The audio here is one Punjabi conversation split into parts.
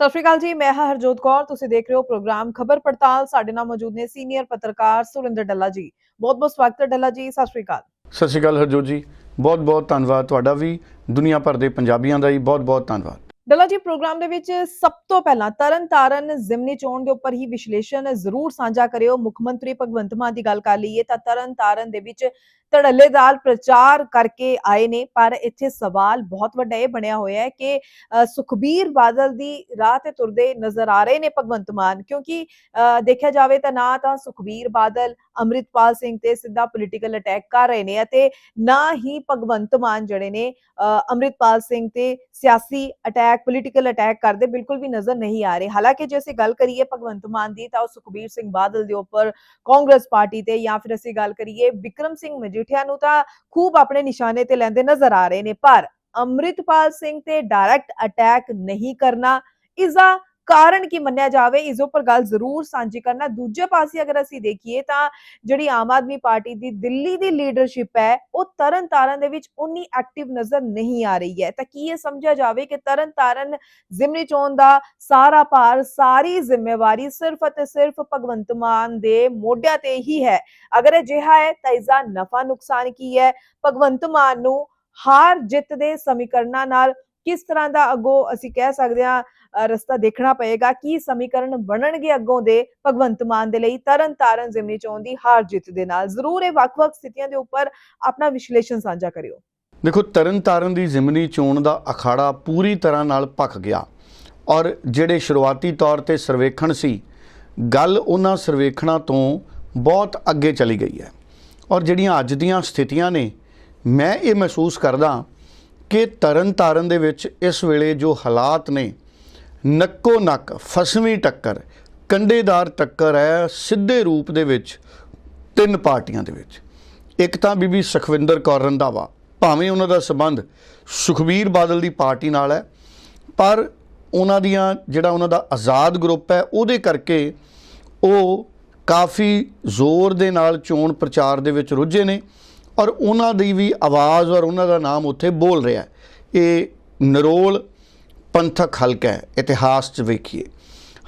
ਸਤਿ ਸ਼੍ਰੀ ਅਕਾਲ ਜੀ ਮੈਂ ਹਾਂ ਹਰਜੋਤ ਕੌਰ ਤੁਸੀਂ ਦੇਖ ਰਹੇ ਹੋ ਪ੍ਰੋਗਰਾਮ ਖਬਰ ਪੜਤਾਲ। ਸਾਡੇ ਨਾਲ ਮੌਜੂਦ ਨੇ ਸੀਨੀਅਰ ਪੱਤਰਕਾਰ ਸੁਰਿੰਦਰ ਡੱਲਾ ਜੀ। ਬਹੁਤ ਬਹੁਤ ਸਵਾਗਤ ਹੈ ਡੱਲਾ ਜੀ ਸਤਿ ਸ਼੍ਰੀ ਅਕਾਲ। ਸਤਿ ਸ਼੍ਰੀ ਅਕਾਲ ਹਰਜੋਤ ਜੀ ਬਹੁਤ ਬਹੁਤ ਧੰਨਵਾਦ ਤੁਹਾਡਾ ਵੀ ਦੁਨੀਆ ਭਰ ਦੇ ਪੰਜਾਬੀਆਂ ਦਾ ਵੀ ਬਹੁਤ ਬਹੁਤ ਧੰਨਵਾਦ। ਡੱਲਾ ਜੀ ਪ੍ਰੋਗਰਾਮ ਦੇ ਵਿੱਚ ਸਭ ਤੋਂ ਪਹਿਲਾਂ ਤਰਨ ਤਾਰਨ ਜ਼ਿਮਨੀ ਚੋਣ ਦੇ ਉੱਪਰ ਹੀ ਵਿਸ਼ਲੇਸ਼ਣ ਜ਼ਰੂਰ ਸਾਂਝਾ ਕਰਿਓ। ਮੁੱਖ ਮੰਤਰੀ ਭਗਵੰਤ ਮਾਨ ਦੀ ਗੱਲ ਕਰ ਲਈਏ ਤਾਂ ਤਰਨ ਤਾਰਨ ਦੇ ਵਿੱਚ ਧੜੱਲੇਦਾਰ ਪ੍ਰਚਾਰ ਕਰਕੇ ਆਏ ਨੇ ਪਰ ਇੱਥੇ ਸਵਾਲ ਬਹੁਤ ਵੱਡਾ ਇਹ ਬਣਿਆ ਹੋਇਆ ਹੈ ਕਿ ਸੁਖਬੀਰ ਬਾਦਲ ਦੀ ਰਾਹ ਤੇ ਤੁਰਦੇ ਨਜ਼ਰ ਆ ਰਹੇ ਨੇ ਭਗਵੰਤ ਮਾਨ ਕਿਉਂਕਿ ਦੇਖਿਆ ਜਾਵੇ ਤਾਂ ਨਾ ਤਾਂ ਸੁਖਬੀਰ ਬਾਦਲ ਅੰਮ੍ਰਿਤਪਾਲ ਸਿੰਘ ਤੇ ਸਿੱਧਾ ਪੋਲੀਟੀਕਲ ਅਟੈਕ ਕਰ ਰਹੇ ਨੇ ਅਤੇ ਨਾ ਹੀ ਭਗਵੰਤ ਮਾਨ ਜਿਹੜੇ ਨੇ ਅ, ਅੰਮ੍ਰਿਤਪਾਲ ਸਿੰਘ ਤੇ ਸਿਆਸੀ ਅਟੈਕ ਪੋਲੀਟੀਕਲ ਅਟੈਕ ਕਰਦੇ ਬਿਲਕੁਲ ਵੀ ਨਜ਼ਰ ਨਹੀਂ ਆ ਰਹੇ। ਹਾਲਾਂਕਿ ਜੇ ਅਸੀਂ ਗੱਲ ਕਰੀਏ ਭਗਵੰਤ ਮਾਨ ਦੀ ਤਾਂ ਉਹ ਸੁਖਬੀਰ ਸਿੰਘ ਬਾਦਲ ਦੇ ਉੱਪਰ ਕਾਂਗਰਸ ਪਾਰਟੀ ਤੇ ਜਾਂ ਫਿਰ ਅਸੀਂ ਗੱਲ ਕਰੀਏ ਵਿਕਰਮ ਸਿੰਘ ਮਜੀਠੀਆ ਨੂੰ ਤਾਂ ਖੂਬ ਆਪਣੇ ਨਿਸ਼ਾਨੇ ਤੇ ਲੈਂਦੇ ਨਜ਼ਰ ਆ ਰਹੇ ਨੇ, ਪਰ ਅੰਮ੍ਰਿਤਪਾਲ ਸਿੰਘ ਤੇ ਡਾਇਰੈਕਟ ਅਟੈਕ ਨਹੀਂ ਕਰਨਾ ਇਸ ਦਾ ਕਾਰਨ ਕੀ ਮੰਨਿਆ ਜਾਵੇ, ਇਸ ਉੱਪਰ ਗੱਲ ਜ਼ਰੂਰ ਸਾਂਝੀ ਕਰਨਾ। ਦੂਜੇ ਪਾਸੇ ਅਗਰ ਅਸੀਂ ਦੇਖੀਏ ਤਾਂ ਜਿਹੜੀ ਆਮ ਆਦਮੀ ਪਾਰਟੀ ਦੀ ਦਿੱਲੀ ਦੀ ਲੀਡਰਸ਼ਿਪ ਹੈ, ਉਹ ਤਰਨ ਤਾਰਨ ਦੇ ਵਿੱਚ ਉਨੀ ਐਕਟਿਵ ਨਜ਼ਰ ਨਹੀਂ ਆ ਰਹੀ ਹੈ। ਤਾਂ ਕੀ ਇਹ ਸਮਝਿਆ ਜਾਵੇ ਕਿ ਤਰਨ ਤਾਰਨ ਜ਼ਿਮਨੀ ਚੋਣ ਦਾ ਸਾਰਾ ਭਾਰ, ਸਾਰੀ ਜ਼ਿੰਮੇਵਾਰੀ ਸਿਰਫ ਅਤੇ ਸਿਰਫ ਭਗਵੰਤ ਮਾਨ ਦੇ ਮੋਢਿਆਂ ਤੇ ਹੀ ਹੈ। ਅਗਰ ਅਜਿਹਾ ਹੈ, ਤਾਂ ਇਸ ਦਾ ਨਫਾ ਨੁਕਸਾਨ ਕੀ ਹੈ? ਭਗਵੰਤ ਮਾਨ ਨੂੰ ਹਾਰ ਜਿੱਤ ਦੇ ਸਮੀਕਰਨਾਂ ਨਾਲ ਕਿਸ ਤਰ੍ਹਾਂ ਦਾ ਅੱਗੋਂ ਅਸੀਂ ਕਹਿ ਸਕਦੇ ਹਾਂ ਰਸਤਾ ਦੇਖਣਾ ਪਏਗਾ, ਕੀ ਸਮੀਕਰਨ ਬਣਨਗੇ ਅੱਗੋਂ ਦੇ ਭਗਵੰਤ ਮਾਨ ਦੇ ਲਈ ਤਰਨ ਤਾਰਨ ਜ਼ਿਮਨੀ ਚੋਣ ਦੀ ਹਾਰ ਜਿੱਤ ਦੇ ਨਾਲ। ਜ਼ਰੂਰ ਇਹ ਵੱਖ-ਵੱਖ ਸਥਿਤੀਆਂ ਦੇ ਉੱਪਰ ਆਪਣਾ ਵਿਸ਼ਲੇਸ਼ਣ ਸਾਂਝਾ ਕਰਿਓ। ਦੇਖੋ ਤਰਨ ਤਾਰਨ ਦੀ ਜ਼ਿਮਨੀ ਚੋਣ ਦਾ ਅਖਾੜਾ ਪੂਰੀ ਤਰ੍ਹਾਂ ਨਾਲ ਭਖ ਗਿਆ ਔਰ ਜਿਹੜੇ ਸ਼ੁਰੂਆਤੀ ਤੌਰ ਤੇ ਸਰਵੇਖਣ ਸੀ, ਗੱਲ ਉਹਨਾਂ ਸਰਵੇਖਣਾਂ ਤੋਂ ਬਹੁਤ ਅੱਗੇ ਚਲੀ ਗਈ ਹੈ। ਔਰ ਜਿਹੜੀਆਂ ਅੱਜ ਦੀਆਂ ਸਥਿਤੀਆਂ ਨੇ, ਮੈਂ ਇਹ ਮਹਿਸੂਸ ਕਰਦਾ ਕਿ ਤਰਨ ਤਾਰਨ ਦੇ ਵਿੱਚ ਇਸ ਵੇਲੇ ਜੋ ਹਾਲਾਤ ਨੇ, ਨੱਕੋ ਨੱਕ ਫਸਵੀਂ ਟੱਕਰ ਕੰਡੇਦਾਰ ਟੱਕਰ ਹੈ ਸਿੱਧੇ ਰੂਪ ਦੇ ਵਿੱਚ ਤਿੰਨ ਪਾਰਟੀਆਂ ਦੇ ਵਿੱਚ। ਇੱਕ ਤਾਂ ਬੀਬੀ ਸੁਖਵਿੰਦਰ ਕੌਰ ਰੰਧਾਵਾ, ਭਾਵੇਂ ਉਹਨਾਂ ਦਾ ਸਬੰਧ ਸੁਖਬੀਰ ਬਾਦਲ ਦੀ ਪਾਰਟੀ ਨਾਲ ਹੈ, ਪਰ ਉਹਨਾਂ ਦੀਆਂ ਜਿਹੜਾ ਉਹਨਾਂ ਦਾ ਆਜ਼ਾਦ ਗਰੁੱਪ ਹੈ, ਉਹਦੇ ਕਰਕੇ ਉਹ ਕਾਫੀ ਜ਼ੋਰ ਦੇ ਨਾਲ ਚੋਣ ਪ੍ਰਚਾਰ ਦੇ ਵਿੱਚ ਰੁੱਝੇ ਨੇ ਔਰ ਉਹਨਾਂ ਦੀ ਵੀ ਆਵਾਜ਼ ਔਰ ਉਹਨਾਂ ਦਾ ਨਾਮ ਉੱਥੇ ਬੋਲ ਰਿਹਾ ਹੈ। ਇਹ ਨਰੋਲ ਪੰਥਕ ਹਲਕਾ ਹੈ, ਇਤਿਹਾਸ 'ਚ ਵੇਖੀਏ।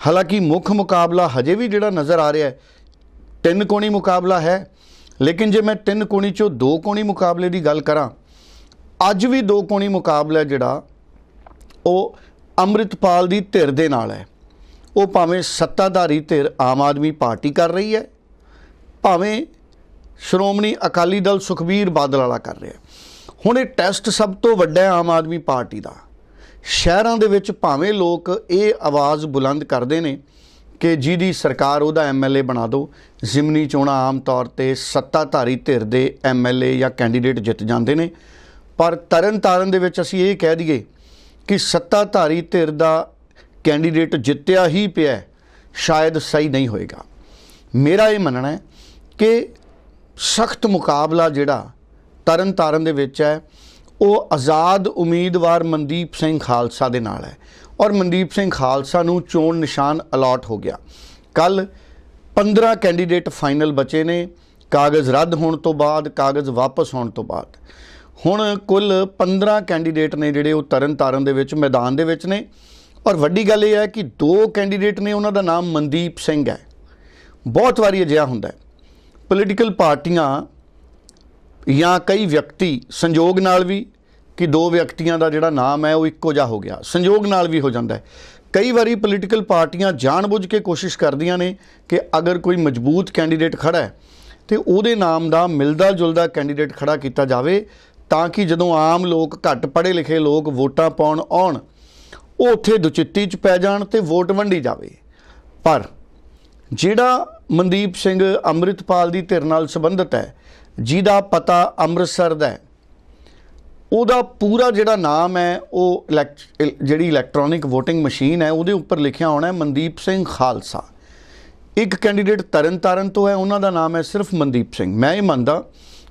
ਹਾਲਾਂਕਿ ਮੁੱਖ ਮੁਕਾਬਲਾ ਹਜੇ ਵੀ ਜਿਹੜਾ ਨਜ਼ਰ ਆ ਰਿਹਾ ਹੈ, ਤਿੰਨ ਕੋਣੀ ਮੁਕਾਬਲਾ ਹੈ, ਲੇਕਿਨ ਜੇ ਮੈਂ ਤਿੰਨ ਕੋਣੀ ਚੋਂ ਦੋ ਕੋਣੀ ਮੁਕਾਬਲੇ ਦੀ ਗੱਲ ਕਰਾਂ, ਅੱਜ ਵੀ ਦੋ ਕੋਣੀ ਮੁਕਾਬਲਾ ਜਿਹੜਾ, ਉਹ ਅੰਮ੍ਰਿਤਪਾਲ ਦੀ ਧਿਰ ਦੇ ਨਾਲ ਹੈ। ਉਹ ਭਾਵੇਂ ਸੱਤਾਧਾਰੀ ਧਿਰ ਆਮ ਆਦਮੀ ਪਾਰਟੀ ਕਰ ਰਹੀ ਹੈ, ਭਾਵੇਂ ਸ਼੍ਰੋਮਣੀ ਅਕਾਲੀ ਦਲ ਸੁਖਬੀਰ ਬਾਦਲ ਵਾਲਾ ਕਰ ਰਿਹਾ ਹੁਣ ਇਹ ਟੈਸਟ ਸਭ ਤੋਂ ਵੱਡਾ ਆਮ ਆਦਮੀ ਪਾਰਟੀ ਦਾ। ਸ਼ਹਿਰਾਂ ਦੇ ਵਿੱਚ ਭਾਵੇਂ ਲੋਕ ਇਹ ਆਵਾਜ਼ ਬੁਲੰਦ ਕਰਦੇ ਨੇ ਕਿ ਜਿਹਦੀ ਸਰਕਾਰ ਉਹਦਾ ਐਮਐਲਏ ਬਣਾ ਦਿਓ ਜ਼ਿਮਨੀ ਚੋਣਾਂ ਆਮ ਤੌਰ ਤੇ ਸੱਤਾਧਾਰੀ ਧਿਰ ਦੇ ਐਮਐਲਏ ਜਾਂ ਕੈਂਡੀਡੇਟ ਜਿੱਤ ਜਾਂਦੇ ਨੇ। ਪਰ ਤਰਨ ਤਾਰਨ ਦੇ ਵਿੱਚ ਅਸੀਂ ਇਹ ਕਹਿ ਦਈਏ ਕਿ ਸੱਤਾਧਾਰੀ ਧਿਰ ਦਾ ਕੈਂਡੀਡੇਟ ਜਿੱਤਿਆ ਹੀ ਪਿਆ ਸ਼ਾਇਦ ਸਹੀ ਨਹੀਂ ਹੋਏਗਾ। ਮੇਰਾ ਇਹ ਮੰਨਣਾ ਹੈ ਕਿ ਸਖਤ ਮੁਕਾਬਲਾ ਜਿਹੜਾ ਤਰਨ ਤਾਰਨ ਦੇ ਵਿੱਚ ਹੈ। ਉਹ ਆਜ਼ਾਦ ਉਮੀਦਵਾਰ ਮਨਦੀਪ ਸਿੰਘ ਖਾਲਸਾ ਦੇ ਨਾਲ ਹੈ ਔਰ ਮਨਦੀਪ ਸਿੰਘ ਖਾਲਸਾ ਨੂੰ ਚੋਣ ਨਿਸ਼ਾਨ ਅਲਾਟ ਹੋ ਗਿਆ। ਕੱਲ 15 ਕੈਂਡੀਡੇਟ ਫਾਈਨਲ ਬਚੇ ਨੇ। ਕਾਗਜ਼ ਰੱਦ ਹੋਣ ਤੋਂ ਬਾਅਦ, ਕਾਗਜ਼ ਵਾਪਸ ਹੋਣ ਤੋਂ ਬਾਅਦ। ਹੁਣ ਕੁੱਲ 15 ਕੈਂਡੀਡੇਟ ਨੇ ਜਿਹੜੇ ਉਹ ਤਰਨ ਤਾਰਨ ਦੇ ਵਿੱਚ, ਮੈਦਾਨ ਦੇ ਵਿੱਚ ਨੇ। ਔਰ ਵੱਡੀ ਗੱਲ ਇਹ ਹੈ ਕਿ ਦੋ ਕੈਂਡੀਡੇਟ ਨੇ ਉਹਨਾਂ ਦਾ ਨਾਮ ਮਨਦੀਪ ਸਿੰਘ ਹੈ। ਬਹੁਤ ਵਾਰੀ ਅਜਿਹਾ ਹੁੰਦਾ ਹੈ। ਪੋਲੀਟੀਕਲ ਪਾਰਟੀਆਂ ਜਾਂ ਕਈ ਵਿਅਕਤੀ ਸੰਯੋਗ ਨਾਲ ਵੀ ਕਿ ਦੋ ਵਿਅਕਤੀਆਂ ਦਾ ਜਿਹੜਾ ਨਾਮ ਹੈ ਉਹ ਇੱਕੋ ਜਿਹਾ ਹੋ ਗਿਆ ਸੰਯੋਗ ਨਾਲ ਵੀ ਹੋ ਜਾਂਦਾ ਹੈ। ਕਈ ਵਾਰੀ ਪੋਲੀਟੀਕਲ ਪਾਰਟੀਆਂ ਜਾਣਬੁੱਝ ਕੇ ਕੋਸ਼ਿਸ਼ ਕਰਦੀਆਂ ਨੇ ਕਿ ਅਗਰ ਕੋਈ ਮਜ਼ਬੂਤ ਕੈਂਡੀਡੇਟ ਖੜਾ ਹੈ, ਤੇ ਉਹਦੇ ਨਾਮ ਦਾ ਮਿਲਦਾ ਜੁਲਦਾ ਕੈਂਡੀਡੇਟ ਖੜਾ ਕੀਤਾ ਜਾਵੇ, ਤਾਂ ਕਿ ਜਦੋਂ ਆਮ ਲੋਕ ਘੱਟ ਪੜ੍ਹੇ ਲਿਖੇ ਲੋਕ ਵੋਟਾਂ ਪਾਉਣ ਆਉਣ, ਉਹ ਉੱਥੇ ਦੁਚਿੱਤੀ 'ਚ ਪੈ ਜਾਣ ਤੇ ਵੋਟ ਵੰਡੀ ਜਾਵੇ। ਪਰ ਜਿਹੜਾ ਮਨਦੀਪ ਸਿੰਘ ਅੰਮ੍ਰਿਤਪਾਲ ਦੀ ਧਿਰ ਨਾਲ ਸੰਬੰਧਿਤ ਹੈ। ਜਿਹਦਾ ਪਤਾ ਅੰਮ੍ਰਿਤਸਰ ਦਾ ਹੈ। ਉਹਦਾ ਪੂਰਾ ਜਿਹੜਾ ਨਾਮ ਹੈ, ਉਹ ਇਲੈਕ- ਇਲ- ਜਿਹੜੀ ਇਲੈਕਟ੍ਰੋਨਿਕ VOTING ਮਸ਼ੀਨ ਹੈ, ਉਹਦੇ ਉੱਪਰ ਲਿਖਿਆ ਹੋਣਾ ਹੈ ਮਨਦੀਪ ਸਿੰਘ ਖਾਲਸਾ। ਇੱਕ ਕੈਂਡੀਡੇਟ ਤਰਨਤਾਰਨ ਤੋਂ ਹੈ, ਉਹਨਾਂ ਦਾ ਨਾਮ ਹੈ ਸਿਰਫ ਮਨਦੀਪ ਸਿੰਘ। ਮੈਂ ਇਹ ਮੰਨਦਾ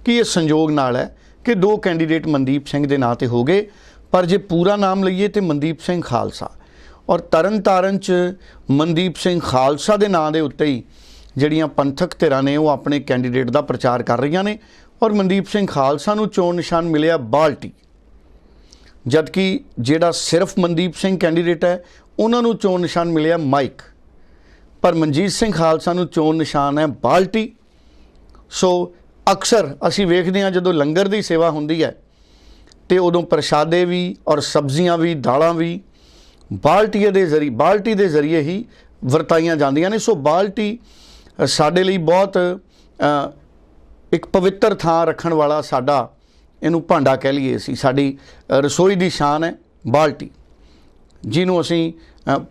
ਕਿ ਇਹ ਸੰਯੋਗ ਨਾਲ ਹੈ ਕਿ ਦੋ ਕੈਂਡੀਡੇਟ ਮਨਦੀਪ ਸਿੰਘ ਦੇ ਨਾਂ ਤੇ ਹੋ ਗਏ, ਪਰ ਜੇ ਪੂਰਾ ਨਾਮ ਲਈਏ ਤੇ ਮਨਦੀਪ ਸਿੰਘ ਖਾਲਸਾ। ਔਰ ਤਰਨਤਾਰਨ ਚ ਮਨਦੀਪ ਸਿੰਘ ਖਾਲਸਾ ਦੇ ਨਾਂ ਦੇ ਉੱਤੇ ਹੀ ਜਿਹੜੀਆਂ ਪੰਥਕ ਧਿਰਾਂ ਨੇ ਉਹ ਆਪਣੇ ਕੈਂਡੀਡੇਟ ਦਾ ਪ੍ਰਚਾਰ ਕਰ ਰਹੀਆਂ ਨੇ ਔਰ ਮਨਦੀਪ ਸਿੰਘ ਖਾਲਸਾ ਨੂੰ ਚੋਣ ਨਿਸ਼ਾਨ ਮਿਲਿਆ ਬਾਲਟੀ। ਜਦਕਿ ਜਿਹੜਾ ਸਿਰਫ ਮਨਦੀਪ ਸਿੰਘ ਕੈਂਡੀਡੇਟ ਹੈ, ਉਹਨਾਂ ਨੂੰ ਚੋਣ ਨਿਸ਼ਾਨ ਮਿਲਿਆ ਮਾਈਕ। ਪਰ ਮਨਜੀਤ ਸਿੰਘ ਖਾਲਸਾ ਨੂੰ ਚੋਣ ਨਿਸ਼ਾਨ ਹੈ ਬਾਲਟੀ। ਸੋ ਅਕਸਰ ਅਸੀਂ ਵੇਖਦੇ ਹਾਂ ਜਦੋਂ ਲੰਗਰ ਦੀ ਸੇਵਾ ਹੁੰਦੀ ਹੈ, ਤੇ ਉਦੋਂ ਪ੍ਰਸ਼ਾਦੇ ਵੀ ਔਰ ਸਬਜ਼ੀਆਂ ਵੀ, ਦਾਲਾਂ ਵੀ ਬਾਲਟੀਏ ਦੇ ਜ਼ਰੀਏ ਬਾਲਟੀ ਦੇ ਜ਼ਰੀਏ ਹੀ ਵਰਤਾਈਆਂ ਜਾਂਦੀਆਂ ਨੇ। ਸੋ ਬਾਲਟੀ ਸਾਡੇ ਲਈ ਬਹੁਤ ਇੱਕ ਪਵਿੱਤਰ ਥਾਂ ਰੱਖਣ ਵਾਲਾ ਸਾਡਾ ਇਹਨੂੰ ਭਾਂਡਾ ਕਹਿ ਲਈਏ ਅਸੀਂ। ਸਾਡੀ ਰਸੋਈ ਦੀ ਸ਼ਾਨ ਹੈ, ਬਾਲਟੀ। ਜਿਹਨੂੰ ਅਸੀਂ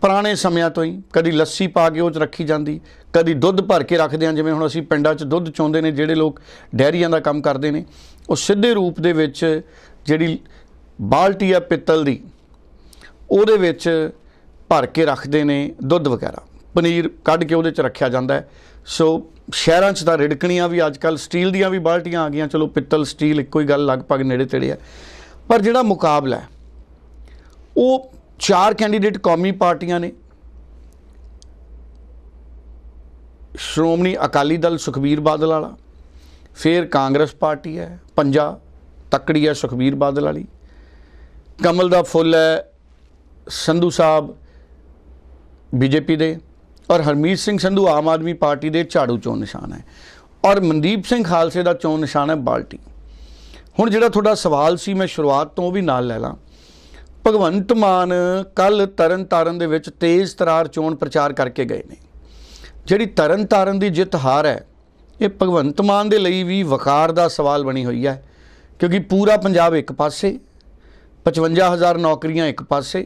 ਪੁਰਾਣੇ ਸਮਿਆਂ ਤੋਂ ਹੀ ਕਦੀ ਲੱਸੀ ਪਾ ਕੇ ਉਹ 'ਚ ਰੱਖੀ ਜਾਂਦੀ, ਕਦੀ ਦੁੱਧ ਭਰ ਕੇ ਰੱਖਦੇ ਹਾਂ, ਜਿਵੇਂ ਹੁਣ ਅਸੀਂ ਪਿੰਡਾਂ 'ਚ ਦੁੱਧ ਚੋਂਦੇ ਨੇ, ਜਿਹੜੇ ਲੋਕ ਡੈਰੀਆਂ ਦਾ ਕੰਮ ਕਰਦੇ ਨੇ, ਉਹ ਸਿੱਧੇ ਰੂਪ ਦੇ ਵਿੱਚ ਜਿਹੜੀ ਬਾਲਟੀ ਆ ਪਿੱਤਲ ਦੀ, ਉਹਦੇ ਵਿੱਚ ਭਰ ਕੇ ਰੱਖਦੇ ਨੇ ਦੁੱਧ ਵਗੈਰਾ। ਪਨੀਰ ਕੱਢ ਕੇ ਉਹਦੇ 'ਚ ਰੱਖਿਆ ਜਾਂਦਾ ਹੈ। ਸੋ ਸ਼ਹਿਰਾਂ 'ਚ ਤਾਂ ਰਿੜਕਣੀਆਂ ਵੀ ਅੱਜ ਕੱਲ ਸਟੀਲ ਦੀਆਂ ਵੀ ਬਾਲਟੀਆਂ ਆ ਗਈਆਂ। ਚਲੋ, ਪਿੱਤਲ ਸਟੀਲ ਇੱਕੋ ਹੀ ਗੱਲ, ਲਗਭਗ ਨੇੜੇ ਤੇੜੇ ਹੈ ਪਰ ਜਿਹੜਾ ਮੁਕਾਬਲਾ ਹੈ, ਉਹ ਚਾਰ ਕੈਂਡੀਡੇਟ ਕੌਮੀ ਪਾਰਟੀਆਂ ਨੇ। ਸ਼੍ਰੋਮਣੀ ਅਕਾਲੀ ਦਲ ਸੁਖਬੀਰ ਬਾਦਲ ਵਾਲਾ, ਫਿਰ ਕਾਂਗਰਸ ਪਾਰਟੀ ਹੈ, ਪੰਜਾ, ਤੱਕੜੀ ਹੈ ਸੁਖਬੀਰ ਬਾਦਲ ਵਾਲੀ। ਕਮਲ ਦਾ ਫੁੱਲ ਹੈ ਸੰਧੂ ਸਾਹਿਬ, ਬੀਜੇਪੀ ਦੇ। ਔਰ ਹਰਮੀਤ ਸਿੰਘ ਸੰਧੂ ਆਮ ਆਦਮੀ ਪਾਰਟੀ ਦੇ ਝਾੜੂ ਚੋਣ ਨਿਸ਼ਾਨ ਹੈ ਔਰ ਮਨਦੀਪ ਸਿੰਘ ਖਾਲਸੇ ਦਾ ਚੋਣ ਨਿਸ਼ਾਨ ਹੈ ਬਾਲਟੀ। ਹੁਣ ਜਿਹੜਾ ਤੁਹਾਡਾ ਸਵਾਲ ਸੀ, ਮੈਂ ਸ਼ੁਰੂਆਤ ਤੋਂ ਉਹ ਵੀ ਨਾਲ ਲੈ ਲਾਂ। ਭਗਵੰਤ ਮਾਨ ਕੱਲ ਤਰਨ ਤਾਰਨ ਦੇ ਵਿੱਚ ਤੇਜ਼ ਤਰਾਰ ਚੋਣ ਪ੍ਰਚਾਰ ਕਰਕੇ ਗਏ ਨੇ। ਜਿਹੜੀ ਤਰਨ ਤਾਰਨ ਦੀ ਜਿੱਤ ਹਾਰ ਹੈ, ਇਹ ਭਗਵੰਤ ਮਾਨ ਦੇ ਲਈ ਵੀ ਵਕਾਰ ਦਾ ਸਵਾਲ ਬਣੀ ਹੋਈ ਹੈ, ਕਿਉਂਕਿ ਪੂਰਾ ਪੰਜਾਬ ਇੱਕ ਪਾਸੇ 55000 ਨੌਕਰੀਆਂ ਇੱਕ ਪਾਸੇ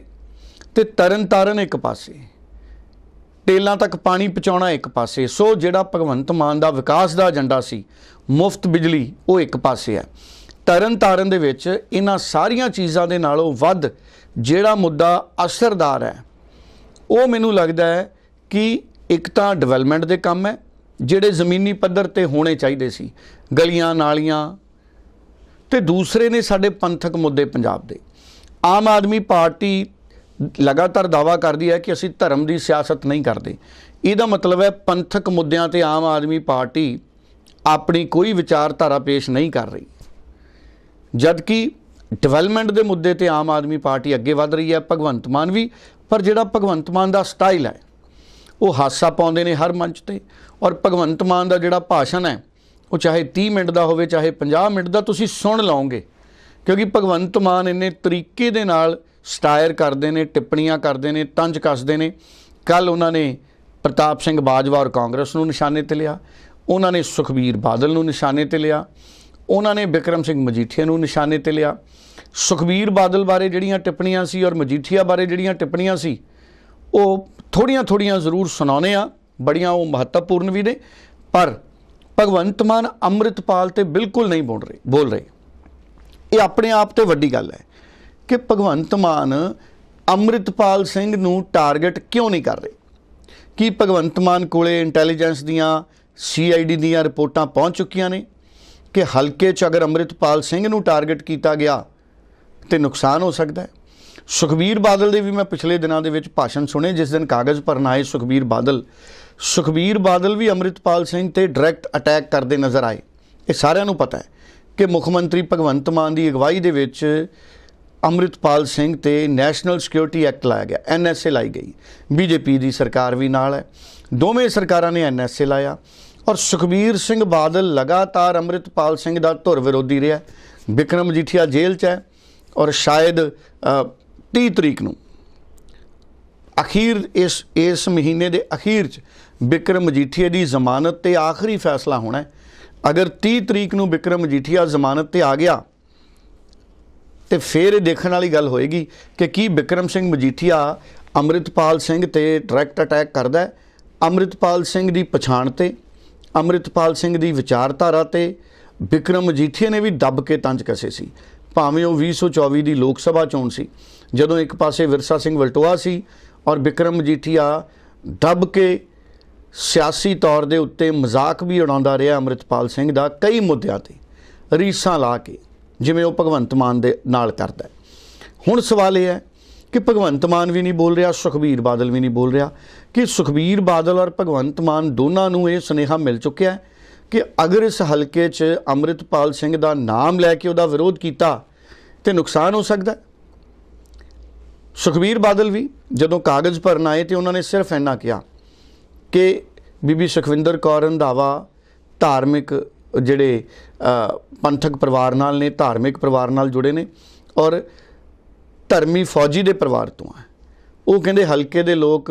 ਤੇ ਤਰਨ ਤਾਰਨ ਇੱਕ ਪਾਸੇ। ਟੇਲਾਂ ਤੱਕ ਪਾਣੀ ਪਹੁੰਚਾਉਣਾ ਇੱਕ ਪਾਸੇ, ਸੋ ਜਿਹੜਾ ਭਗਵੰਤ ਮਾਨ ਦਾ ਵਿਕਾਸ ਦਾ ਏਜੰਡਾ ਸੀ, ਮੁਫਤ ਬਿਜਲੀ ਉਹ ਇੱਕ ਪਾਸੇ ਹੈ। ਤਰਨ ਤਾਰਨ ਦੇ ਵਿੱਚ ਇਹਨਾਂ ਸਾਰੀਆਂ ਚੀਜ਼ਾਂ ਦੇ ਨਾਲੋਂ ਵੱਧ ਜਿਹੜਾ ਮੁੱਦਾ ਅਸਰਦਾਰ ਹੈ, ਉਹ ਮੈਨੂੰ ਲੱਗਦਾ ਹੈ ਕਿ ਇੱਕ ਤਾਂ ਡਿਵੈਲਪਮੈਂਟ ਦੇ ਕੰਮ ਹੈ, ਜਿਹੜੇ ਜ਼ਮੀਨੀ ਪੱਧਰ ਤੇ ਹੋਣੇ ਚਾਹੀਦੇ ਸੀ, ਗਲੀਆਂ, ਨਾਲੀਆਂ, ਤੇ ਦੂਸਰੇ ਨੇ ਸਾਡੇ ਪੰਥਕ ਮੁੱਦੇ ਪੰਜਾਬ ਦੇ। ਆਮ ਆਦਮੀ ਪਾਰਟੀ ਲਗਾਤਾਰ ਦਾਵਾ ਕਰਦੀ ਹੈ ਕਿ ਅਸੀਂ ਧਰਮ ਦੀ ਸਿਆਸਤ ਨਹੀਂ ਕਰਦੇ। ਇਹਦਾ ਮਤਲਬ ਹੈ ਪੰਥਕ ਮੁੱਦਿਆਂ ਤੇ ਆਮ ਆਦਮੀ ਪਾਰਟੀ ਆਪਣੀ ਕੋਈ ਵਿਚਾਰਧਾਰਾ ਪੇਸ਼ ਨਹੀਂ ਕਰ ਰਹੀ। ਜਦਕਿ ਡਿਵੈਲਪਮੈਂਟ ਦੇ ਮੁੱਦੇ ਤੇ ਆਮ ਆਦਮੀ ਪਾਰਟੀ ਅੱਗੇ ਵਧ ਰਹੀ ਹੈ, ਭਗਵੰਤ ਮਾਨ ਵੀ, ਪਰ ਜਿਹੜਾ ਭਗਵੰਤ ਮਾਨ ਦਾ ਸਟਾਈਲ ਹੈ, ਉਹ ਹਾਸਾ ਪਾਉਂਦੇ ਨੇ ਹਰ ਮੰਚ ਤੇ। ਔਰ ਭਗਵੰਤ ਮਾਨ ਦਾ ਜਿਹੜਾ ਭਾਸ਼ਣ ਹੈ, ਉਹ ਚਾਹੇ 30 ਮਿੰਟ ਦਾ ਹੋਵੇ, ਚਾਹੇ 50 ਮਿੰਟ ਦਾ, ਤੁਸੀਂ ਸੁਣ ਲਓਗੇ। ਕਿਉਂਕਿ ਭਗਵੰਤ ਮਾਨ ਇੰਨੇ ਤਰੀਕੇ ਦੇ ਨਾਲ ਸਟਾਇਰ ਕਰਦੇ ਨੇ, ਟਿੱਪਣੀਆਂ ਕਰਦੇ ਨੇ, ਤੰਜ ਕੱਸਦੇ ਨੇ। ਕੱਲ ਉਹਨਾਂ ਨੇ ਪ੍ਰਤਾਪ ਸਿੰਘ ਬਾਜਵਾ ਔਰ ਕਾਂਗਰਸ ਨੂੰ ਨਿਸ਼ਾਨੇ ਤੇ ਲਿਆ। ਉਹਨਾਂ ਨੇ ਸੁਖਬੀਰ ਬਾਦਲ ਨੂੰ ਨਿਸ਼ਾਨੇ ਤੇ ਲਿਆ। ਉਹਨਾਂ ਨੇ ਬਿਕਰਮ ਸਿੰਘ ਮਜੀਠੀਆ ਨੂੰ ਨਿਸ਼ਾਨੇ ਤੇ ਲਿਆ। ਸੁਖਬੀਰ ਬਾਦਲ ਬਾਰੇ ਜਿਹੜੀਆਂ ਟਿੱਪਣੀਆਂ ਸੀ ਔਰ ਮਜੀਠੀਆ ਬਾਰੇ ਜਿਹੜੀਆਂ ਟਿੱਪਣੀਆਂ ਸੀ, ਉਹ ਥੋੜੀਆਂ ਥੋੜੀਆਂ ਜ਼ਰੂਰ ਸੁਣਾਉਨੇ ਆ ਬੜੀਆਂ ਉਹ ਮਹੱਤਵਪੂਰਨ ਵੀ ਨੇ। ਪਰ ਭਗਵੰਤ ਮਾਨ ਅੰਮ੍ਰਿਤਪਾਲ ਤੇ ਬਿਲਕੁਲ ਨਹੀਂ ਬੋਲ ਰਹੇ ਬੋਲ ਰਹੇ। ਇਹ ਆਪਣੇ ਆਪ ਤੇ ਵੱਡੀ ਗੱਲ ਹੈ। ਕਿ ਭਗਵੰਤ ਮਾਨ ਅੰਮ੍ਰਿਤਪਾਲ ਸਿੰਘ ਨੂੰ ਟਾਰਗੇਟ ਕਿਉਂ ਨਹੀਂ ਕਰ ਰਹੇ? ਕੀ ਭਗਵੰਤ ਮਾਨ ਕੋਲੇ ਇੰਟੈਲੀਜੈਂਸ ਦੀਆਂ ਸੀਆਈਡੀ ਦੀਆਂ ਰਿਪੋਰਟਾਂ ਪਹੁੰਚ ਚੁੱਕੀਆਂ ਨੇ? ਕਿ ਹਲਕੇ 'ਚ ਅਗਰ ਅੰਮ੍ਰਿਤਪਾਲ ਸਿੰਘ ਨੂੰ ਟਾਰਗੇਟ ਕੀਤਾ ਗਿਆ ਤੇ ਨੁਕਸਾਨ ਹੋ ਸਕਦਾ ਹੈ? ਸੁਖਬੀਰ ਬਾਦਲ ਦੇ ਵੀ ਮੈਂ ਪਿਛਲੇ ਦਿਨਾਂ ਦੇ ਵਿੱਚ ਭਾਸ਼ਣ ਸੁਣੇ, ਜਿਸ ਦਿਨ ਕਾਗਜ਼ ਭਰਨ ਆਏ ਸੁਖਬੀਰ ਬਾਦਲ। ਸੁਖਬੀਰ ਬਾਦਲ ਵੀ ਅੰਮ੍ਰਿਤਪਾਲ ਸਿੰਘ ਤੇ ਡਾਇਰੈਕਟ ਅਟੈਕ ਕਰਦੇ ਨਜ਼ਰ ਆਏ। ਇਹ ਸਾਰਿਆਂ ਨੂੰ ਪਤਾ ਹੈ ਕਿ ਮੁੱਖ ਮੰਤਰੀ ਭਗਵੰਤ ਮਾਨ ਦੀ ਅਗਵਾਈ ਦੇ ਵਿੱਚ ਅੰਮ੍ਰਿਤਪਾਲ ਸਿੰਘ ਤੇ ਨੈਸ਼ਨਲ ਸਿਕਿਉਰਿਟੀ ਐਕਟ ਲਾਇਆ ਗਿਆ ਐਨਐਸਏ ਲਾਈ ਗਈ। ਬੀਜੇਪੀ ਦੀ ਸਰਕਾਰ ਵੀ ਨਾਲ ਹੈ। ਦੋਵੇਂ ਸਰਕਾਰਾਂ ਨੇ ਐਨਐਸਏ ਲਾਇਆ ਔਰ ਸੁਖਬੀਰ ਸਿੰਘ ਬਾਦਲ ਲਗਾਤਾਰ ਅੰਮ੍ਰਿਤਪਾਲ ਸਿੰਘ ਦਾ ਧੁਰ ਵਿਰੋਧੀ ਰਿਹਾ ਵਿਕਰਮ ਮਜੀਠੀਆ ਜੇਲ੍ਹ 'ਚ ਹੈ ਔਰ ਸ਼ਾਇਦ ਅ, 30 ਤਰੀਕ ਨੂੰ। ਅਖੀਰ ਇਸ ਇਸ ਮਹੀਨੇ ਦੇ ਅਖੀਰ 'ਚ ਵਿਕਰਮ ਮਜੀਠੀਆ ਦੀ ਜ਼ਮਾਨਤ ਤੇ ਆਖਰੀ ਫੈਸਲਾ ਹੋਣਾ ਹੈ। ਅਗਰ 30 ਤਰੀਕ ਨੂੰ ਵਿਕਰਮ ਮਜੀਠੀਆ ਜ਼ਮਾਨਤ ਤੇ ਆ ਗਿਆ ਤੇ ਫਿਰ ਇਹ ਦੇਖਣ ਵਾਲੀ ਗੱਲ ਹੋਏਗੀ ਕਿ ਕੀ ਬਿਕਰਮ ਸਿੰਘ ਮਜੀਠੀਆ ਅੰਮ੍ਰਿਤਪਾਲ ਸਿੰਘ ਤੇ ਡਾਇਰੈਕਟ ਅਟੈਕ ਕਰਦਾ ਹੈ। ਅੰਮ੍ਰਿਤਪਾਲ ਸਿੰਘ ਦੀ ਪਛਾਣ ਤੇ, ਅੰਮ੍ਰਿਤਪਾਲ ਸਿੰਘ ਦੀ ਵਿਚਾਰਧਾਰਾ ਤੇ, ਬਿਕਰਮ ਮਜੀਠੀਆ ਨੇ ਵੀ ਦੱਬ ਕੇ ਤੰਜ ਕਸੇ ਸੀ। ਭਾਵੇਂ ਉਹ 2024 ਦੀ ਲੋਕ ਸਭਾ ਚੋਣ ਸੀ, ਜਦੋਂ ਇੱਕ ਪਾਸੇ ਵਿਰਸਾ ਸਿੰਘ ਵਲਟੋਆ ਸੀ ਔਰ ਬਿਕਰਮ ਮਜੀਠੀਆ ਦੱਬ ਕੇ ਸਿਆਸੀ ਤੌਰ ਦੇ ਉੱਤੇ ਮਜ਼ਾਕ ਵੀ ਉਡਾਉਂਦਾ ਰਿਹਾ ਅੰਮ੍ਰਿਤਪਾਲ ਸਿੰਘ ਦਾ ਕਈ ਮੁੱਦਿਆਂ ਤੇ, ਰੀਸਾਂ ਲਾ ਕੇ। ਜਿਵੇਂ ਉਹ ਭਗਵੰਤ ਮਾਨ ਦੇ ਨਾਲ ਕਰਦਾ ਹੁਣ ਸਵਾਲ ਇਹ ਹੈ ਕਿ ਭਗਵੰਤ ਮਾਨ ਵੀ ਨਹੀਂ ਬੋਲ ਰਿਹਾ, ਸੁਖਬੀਰ ਬਾਦਲ ਵੀ ਨਹੀਂ ਬੋਲ ਰਿਹਾ। ਕਿ ਸੁਖਬੀਰ ਬਾਦਲ ਔਰ ਭਗਵੰਤ ਮਾਨ ਦੋਨਾਂ ਨੂੰ ਇਹ ਸੁਨੇਹਾ ਮਿਲ ਚੁੱਕਿਆ ਹੈ ਕਿ ਅਗਰ ਇਸ ਹਲਕੇ 'ਚ ਅੰਮ੍ਰਿਤਪਾਲ ਸਿੰਘ ਦਾ ਨਾਮ ਲੈ ਕੇ ਉਹਦਾ ਵਿਰੋਧ ਕੀਤਾ ਤੇ ਨੁਕਸਾਨ ਹੋ ਸਕਦਾ ਸੁਖਬੀਰ ਬਾਦਲ ਵੀ ਜਦੋਂ ਕਾਗਜ਼ ਭਰਨ ਆਏ ਤੇ ਉਹਨਾਂ ਨੇ ਸਿਰਫ ਇੰਨਾ ਕਿਹਾ ਕਿ ਬੀਬੀ ਸੁਖਵਿੰਦਰ ਕੌਰ ਰੰਧਾਵਾ ਧਾਰਮਿਕ ਜਿਹੜੇ ਪੰਥਕ ਪਰਿਵਾਰ ਨਾਲ ਨੇ, ਧਾਰਮਿਕ ਪਰਿਵਾਰ ਨਾਲ ਜੁੜੇ ਨੇ ਔਰ ਧਰਮੀ ਫੌਜੀ ਦੇ ਪਰਿਵਾਰ ਤੋਂ ਹੈ। ਉਹ ਕਹਿੰਦੇ ਹਲਕੇ ਦੇ ਲੋਕ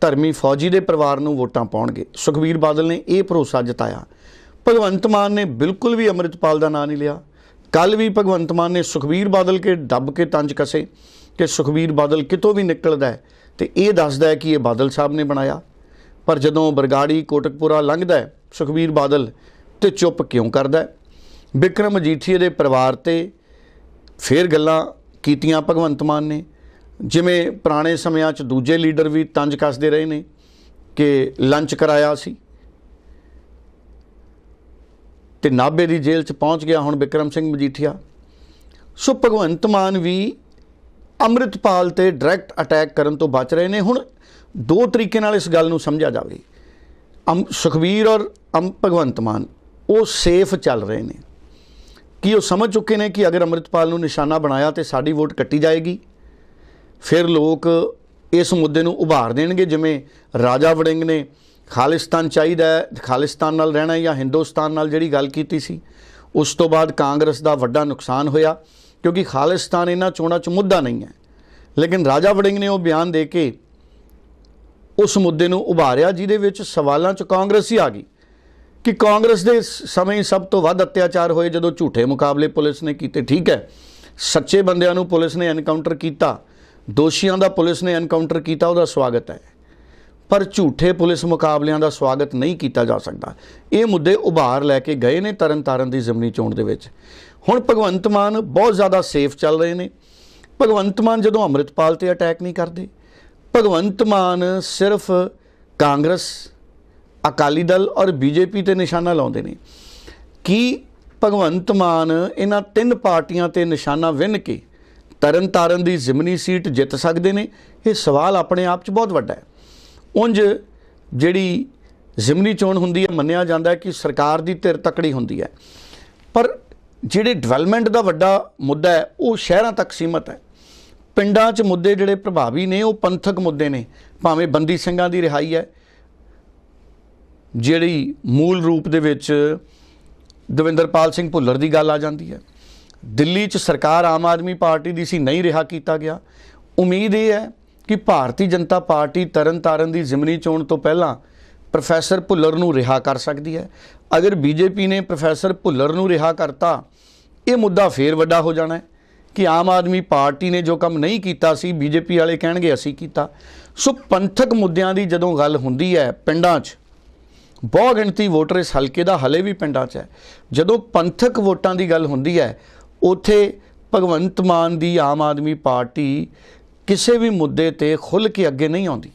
ਧਰਮੀ ਫੌਜੀ ਦੇ ਪਰਿਵਾਰ ਨੂੰ ਵੋਟਾਂ ਪਾਉਣਗੇ। ਸੁਖਬੀਰ ਬਾਦਲ ਨੇ ਇਹ ਭਰੋਸਾ ਜਤਾਇਆ। ਭਗਵੰਤ ਮਾਨ ਨੇ ਬਿਲਕੁਲ ਵੀ ਅੰਮ੍ਰਿਤਪਾਲ ਦਾ ਨਾਂ ਨਹੀਂ ਲਿਆ। ਕੱਲ ਵੀ ਭਗਵੰਤ ਮਾਨ ਨੇ ਸੁਖਬੀਰ ਬਾਦਲ ਕੇ ਦੱਬ ਕੇ ਤੰਜ ਕਸੇ ਕਿ ਸੁਖਬੀਰ ਬਾਦਲ ਕਿਤੋਂ ਵੀ ਨਿਕਲਦਾ ਹੈ ਤੇ ਇਹ ਦੱਸਦਾ ਹੈ ਕਿ ਇਹ ਬਾਦਲ ਸਾਹਿਬ ਨੇ ਬਣਾਇਆ। ਪਰ ਜਦੋਂ ਬਰਗਾੜੀ ਕੋਟਕਪੁਰਾ ਲੰਘਦਾ ਹੈ, ਸੁਖਬੀਰ ਬਾਦਲ ਤੇ ਚੁੱਪ ਕਿਉਂ ਕਰਦਾ ਹੈ? ਵਿਕਰਮ ਮਜੀਠੀਏ ਦੇ ਪਰਿਵਾਰ ਤੇ ਫੇਰ ਗੱਲਾਂ ਕੀਤੀਆਂ ਭਗਵੰਤ ਮਾਨ ਨੇ। ਜਿਵੇਂ ਪੁਰਾਣੇ ਸਮਿਆਂ 'ਚ ਦੂਜੇ ਲੀਡਰ ਵੀ ਤੰਜ ਕੱਸਦੇ ਰਹੇ ਨੇ ਕਿ ਲੰਚ ਕਰਾਇਆ ਸੀ। ਤੇ ਨਾਭੇ ਦੀ ਜੇਲ੍ਹ 'ਚ ਪਹੁੰਚ ਗਿਆ ਹੁਣ ਵਿਕਰਮ ਸਿੰਘ ਮਜੀਠੀਆ। ਸੋ ਭਗਵੰਤ ਮਾਨ ਵੀ ਅੰਮ੍ਰਿਤਪਾਲ ਤੇ ਡਾਇਰੈਕਟ ਅਟੈਕ ਕਰਨ ਤੋਂ ਬਚ ਰਹੇ ਨੇ। ਹੁਣ ਦੋ ਤਰੀਕੇ ਨਾਲ ਇਸ ਗੱਲ ਨੂੰ ਸਮਝਿਆ ਜਾਵੇ। ਅਮ ਸੁਖਬੀਰ ਔਰ ਅਮ ਭਗਵੰਤ ਮਾਨ, ਉਹ ਸੇਫ ਚੱਲ ਰਹੇ ਨੇ। ਕੀ ਉਹ ਸਮਝ ਚੁੱਕੇ ਨੇ ਕਿ ਅਗਰ ਅੰਮ੍ਰਿਤਪਾਲ ਨੂੰ ਨਿਸ਼ਾਨਾ ਬਣਾਇਆ ਤੇ ਸਾਡੀ ਵੋਟ ਕੱਟੀ ਜਾਏਗੀ? ਫਿਰ ਲੋਕ ਇਸ ਮੁੱਦੇ ਨੂੰ ਉਭਾਰ ਦੇਣਗੇ, ਜਿਵੇਂ ਰਾਜਾ ਵੜਿੰਗ ਨੇ ਖਾਲਿਸਤਾਨ ਚਾਹੀਦਾ ਹੈ, ਖਾਲਿਸਤਾਨ ਨਾਲ ਰਹਿਣਾ ਜਾਂ ਹਿੰਦੁਸਤਾਨ ਨਾਲ ਜਿਹੜੀ ਗੱਲ ਕੀਤੀ ਸੀ, ਉਸ ਤੋਂ ਬਾਅਦ ਕਾਂਗਰਸ ਦਾ ਵੱਡਾ ਨੁਕਸਾਨ ਹੋਇਆ, ਕਿਉਂਕਿ ਖਾਲਿਸਤਾਨ ਇਹਨਾਂ ਚੋਣਾਂ 'ਚ ਮੁੱਦਾ ਨਹੀਂ ਹੈ। ਲੇਕਿਨ ਰਾਜਾ ਵੜਿੰਗ ਨੇ ਉਹ ਬਿਆਨ ਦੇ ਕੇ ਉਸ ਮੁੱਦੇ ਨੂੰ ਉਭਾਰਿਆ, ਜਿਹਦੇ ਵਿੱਚ ਸਵਾਲਾਂ 'ਚ ਕਾਂਗਰਸ ਹੀ ਆ ਗਈ। ਕਿ ਕਾਂਗਰਸ ਦੇ ਸਮੇਂ ਸਭ ਤੋਂ ਵੱਧ ਅਤਿਆਚਾਰ ਹੋਏ ਜਦੋਂ ਝੂਠੇ ਮੁਕਾਬਲੇ ਪੁਲਿਸ ਨੇ ਕੀਤੇ। ਠੀਕ ਹੈ। ਸੱਚੇ ਬੰਦਿਆਂ ਨੂੰ ਪੁਲਿਸ ਨੇ ਐਨਕਾਊਂਟਰ ਕੀਤਾ। ਦੋਸ਼ੀਆਂ ਦਾ ਪੁਲਿਸ ਨੇ ਐਨਕਾਊਂਟਰ ਕੀਤਾ, ਉਹਦਾ ਸਵਾਗਤ ਹੈ। ਪਰ ਝੂਠੇ ਪੁਲਿਸ ਮੁਕਾਬਲਿਆਂ ਦਾ ਸਵਾਗਤ ਨਹੀਂ ਕੀਤਾ ਜਾ ਸਕਦਾ। ਇਹ ਮੁੱਦੇ ਉਭਾਰ ਲੈ ਕੇ ਗਏ ਨੇ ਤਰਨਤਾਰਨ ਦੀ ਜ਼ਮਨੀ ਚੋਣ ਦੇ ਵਿੱਚ। ਹੁਣ ਭਗਵੰਤ ਮਾਨ ਬਹੁਤ ਜ਼ਿਆਦਾ ਸੇਫ ਚੱਲ ਰਹੇ ਨੇ। ਭਗਵੰਤ ਮਾਨ ਜਦੋਂ ਅੰਮ੍ਰਿਤਪਾਲ ਤੇ ਅਟੈਕ ਨਹੀਂ ਕਰਦੇ, ਭਗਵੰਤ ਮਾਨ ਸਿਰਫ ਕਾਂਗਰਸ ਅਕਾਲੀ ਦਲ ਔਰ ਬੀਜੇਪੀ ਤੇ ਨਿਸ਼ਾਨਾ ਲਾਉਂਦੇ ਨੇ। ਕੀ ਭਗਵੰਤ ਮਾਨ ਇਹਨਾਂ ਤਿੰਨ ਪਾਰਟੀਆਂ ਤੇ ਨਿਸ਼ਾਨਾ ਵਿੰਨ ਕੇ ਤਰਨਤਾਰਨ ਦੀ ਜ਼ਿਮਨੀ ਸੀਟ ਜਿੱਤ ਸਕਦੇ ਨੇ? ਇਹ ਸਵਾਲ ਆਪਣੇ ਆਪ 'ਚ ਬਹੁਤ ਵੱਡਾ ਹੈ। ਉਂਝ ਜਿਹੜੀ ਜ਼ਿਮਨੀ ਚੋਣ ਹੁੰਦੀ ਹੈ, ਮੰਨਿਆ ਜਾਂਦਾ ਹੈ ਕਿ ਸਰਕਾਰ ਦੀ ਧਿਰ ਤਕੜੀ ਹੁੰਦੀ ਹੈ। ਪਰ ਜਿਹੜੇ ਡਿਵੈਲਪਮੈਂਟ ਦਾ ਵੱਡਾ ਮੁੱਦਾ ਹੈ, ਉਹ ਸ਼ਹਿਰਾਂ ਤੱਕ ਸੀਮਤ ਹੈ। ਪਿੰਡਾਂ 'ਚ ਮੁੱਦੇ ਜਿਹੜੇ ਪ੍ਰਭਾਵੀ ਨੇ, ਉਹ ਪੰਥਕ ਮੁੱਦੇ ਨੇ। ਭਾਵੇਂ ਬੰਦੀ ਸਿੰਘਾਂ ਦੀ ਰਿਹਾਈ ਹੈ ਜਿਹੜੀ ਮੂਲ ਰੂਪ ਦੇ ਵਿੱਚ ਦਵਿੰਦਰਪਾਲ ਸਿੰਘ ਭੁੱਲਰ ਦੀ ਗੱਲ ਆ ਜਾਂਦੀ ਹੈ। ਦਿੱਲੀ 'ਚ ਸਰਕਾਰ ਆਮ ਆਦਮੀ ਪਾਰਟੀ ਦੀ ਸੀ, ਨਹੀਂ ਰਿਹਾ ਕੀਤਾ ਗਿਆ। ਉਮੀਦ ਇਹ ਹੈ ਕਿ ਭਾਰਤੀ ਜਨਤਾ ਪਾਰਟੀ ਤਰਨਤਾਰਨ ਦੀ ਜ਼ਿਮਨੀ ਚੋਣ ਤੋਂ ਪਹਿਲਾਂ ਪ੍ਰੋਫੈਸਰ ਭੁੱਲਰ ਨੂੰ ਰਿਹਾ ਕਰ ਸਕਦੀ ਹੈ। ਅਗਰ ਬੀਜੇਪੀ ਨੇ ਪ੍ਰੋਫੈਸਰ ਭੁੱਲਰ ਨੂੰ ਰਿਹਾ ਕਰਤਾ, ਇਹ ਮੁੱਦਾ ਫੇਰ ਵੱਡਾ ਹੋ ਜਾਣਾ ਹੈ ਕਿ ਆਮ ਆਦਮੀ ਪਾਰਟੀ ਨੇ ਜੋ ਕੰਮ ਨਹੀਂ ਕੀਤਾ ਸੀ, ਬੀਜੇਪੀ ਵਾਲੇ ਕਹਿਣਗੇ ਅਸੀਂ ਕੀਤਾ। ਸੋ ਪੰਥਕ ਮੁੱਦਿਆਂ ਦੀ ਜਦੋਂ ਗੱਲ ਹੁੰਦੀ ਹੈ ਪਿੰਡਾਂ 'ਚ ਬਹੁ ਗਿਣਤੀ ਵੋਟਰ ਇਸ ਹਲਕੇ ਦਾ ਹਲੇ ਵੀ ਪਿੰਡਾਂ 'ਚ ਹੈ। ਜਦੋਂ ਪੰਥਕ ਵੋਟਾਂ ਦੀ ਗੱਲ ਹੁੰਦੀ ਹੈ, ਉਥੇ ਭਗਵੰਤ ਮਾਨ ਦੀ ਆਮ ਆਦਮੀ ਪਾਰਟੀ ਕਿਸੇ ਵੀ ਮੁੱਦੇ ਤੇ ਖੁੱਲ ਕੇ ਅੱਗੇ ਨਹੀਂ ਆਉਂਦੀ।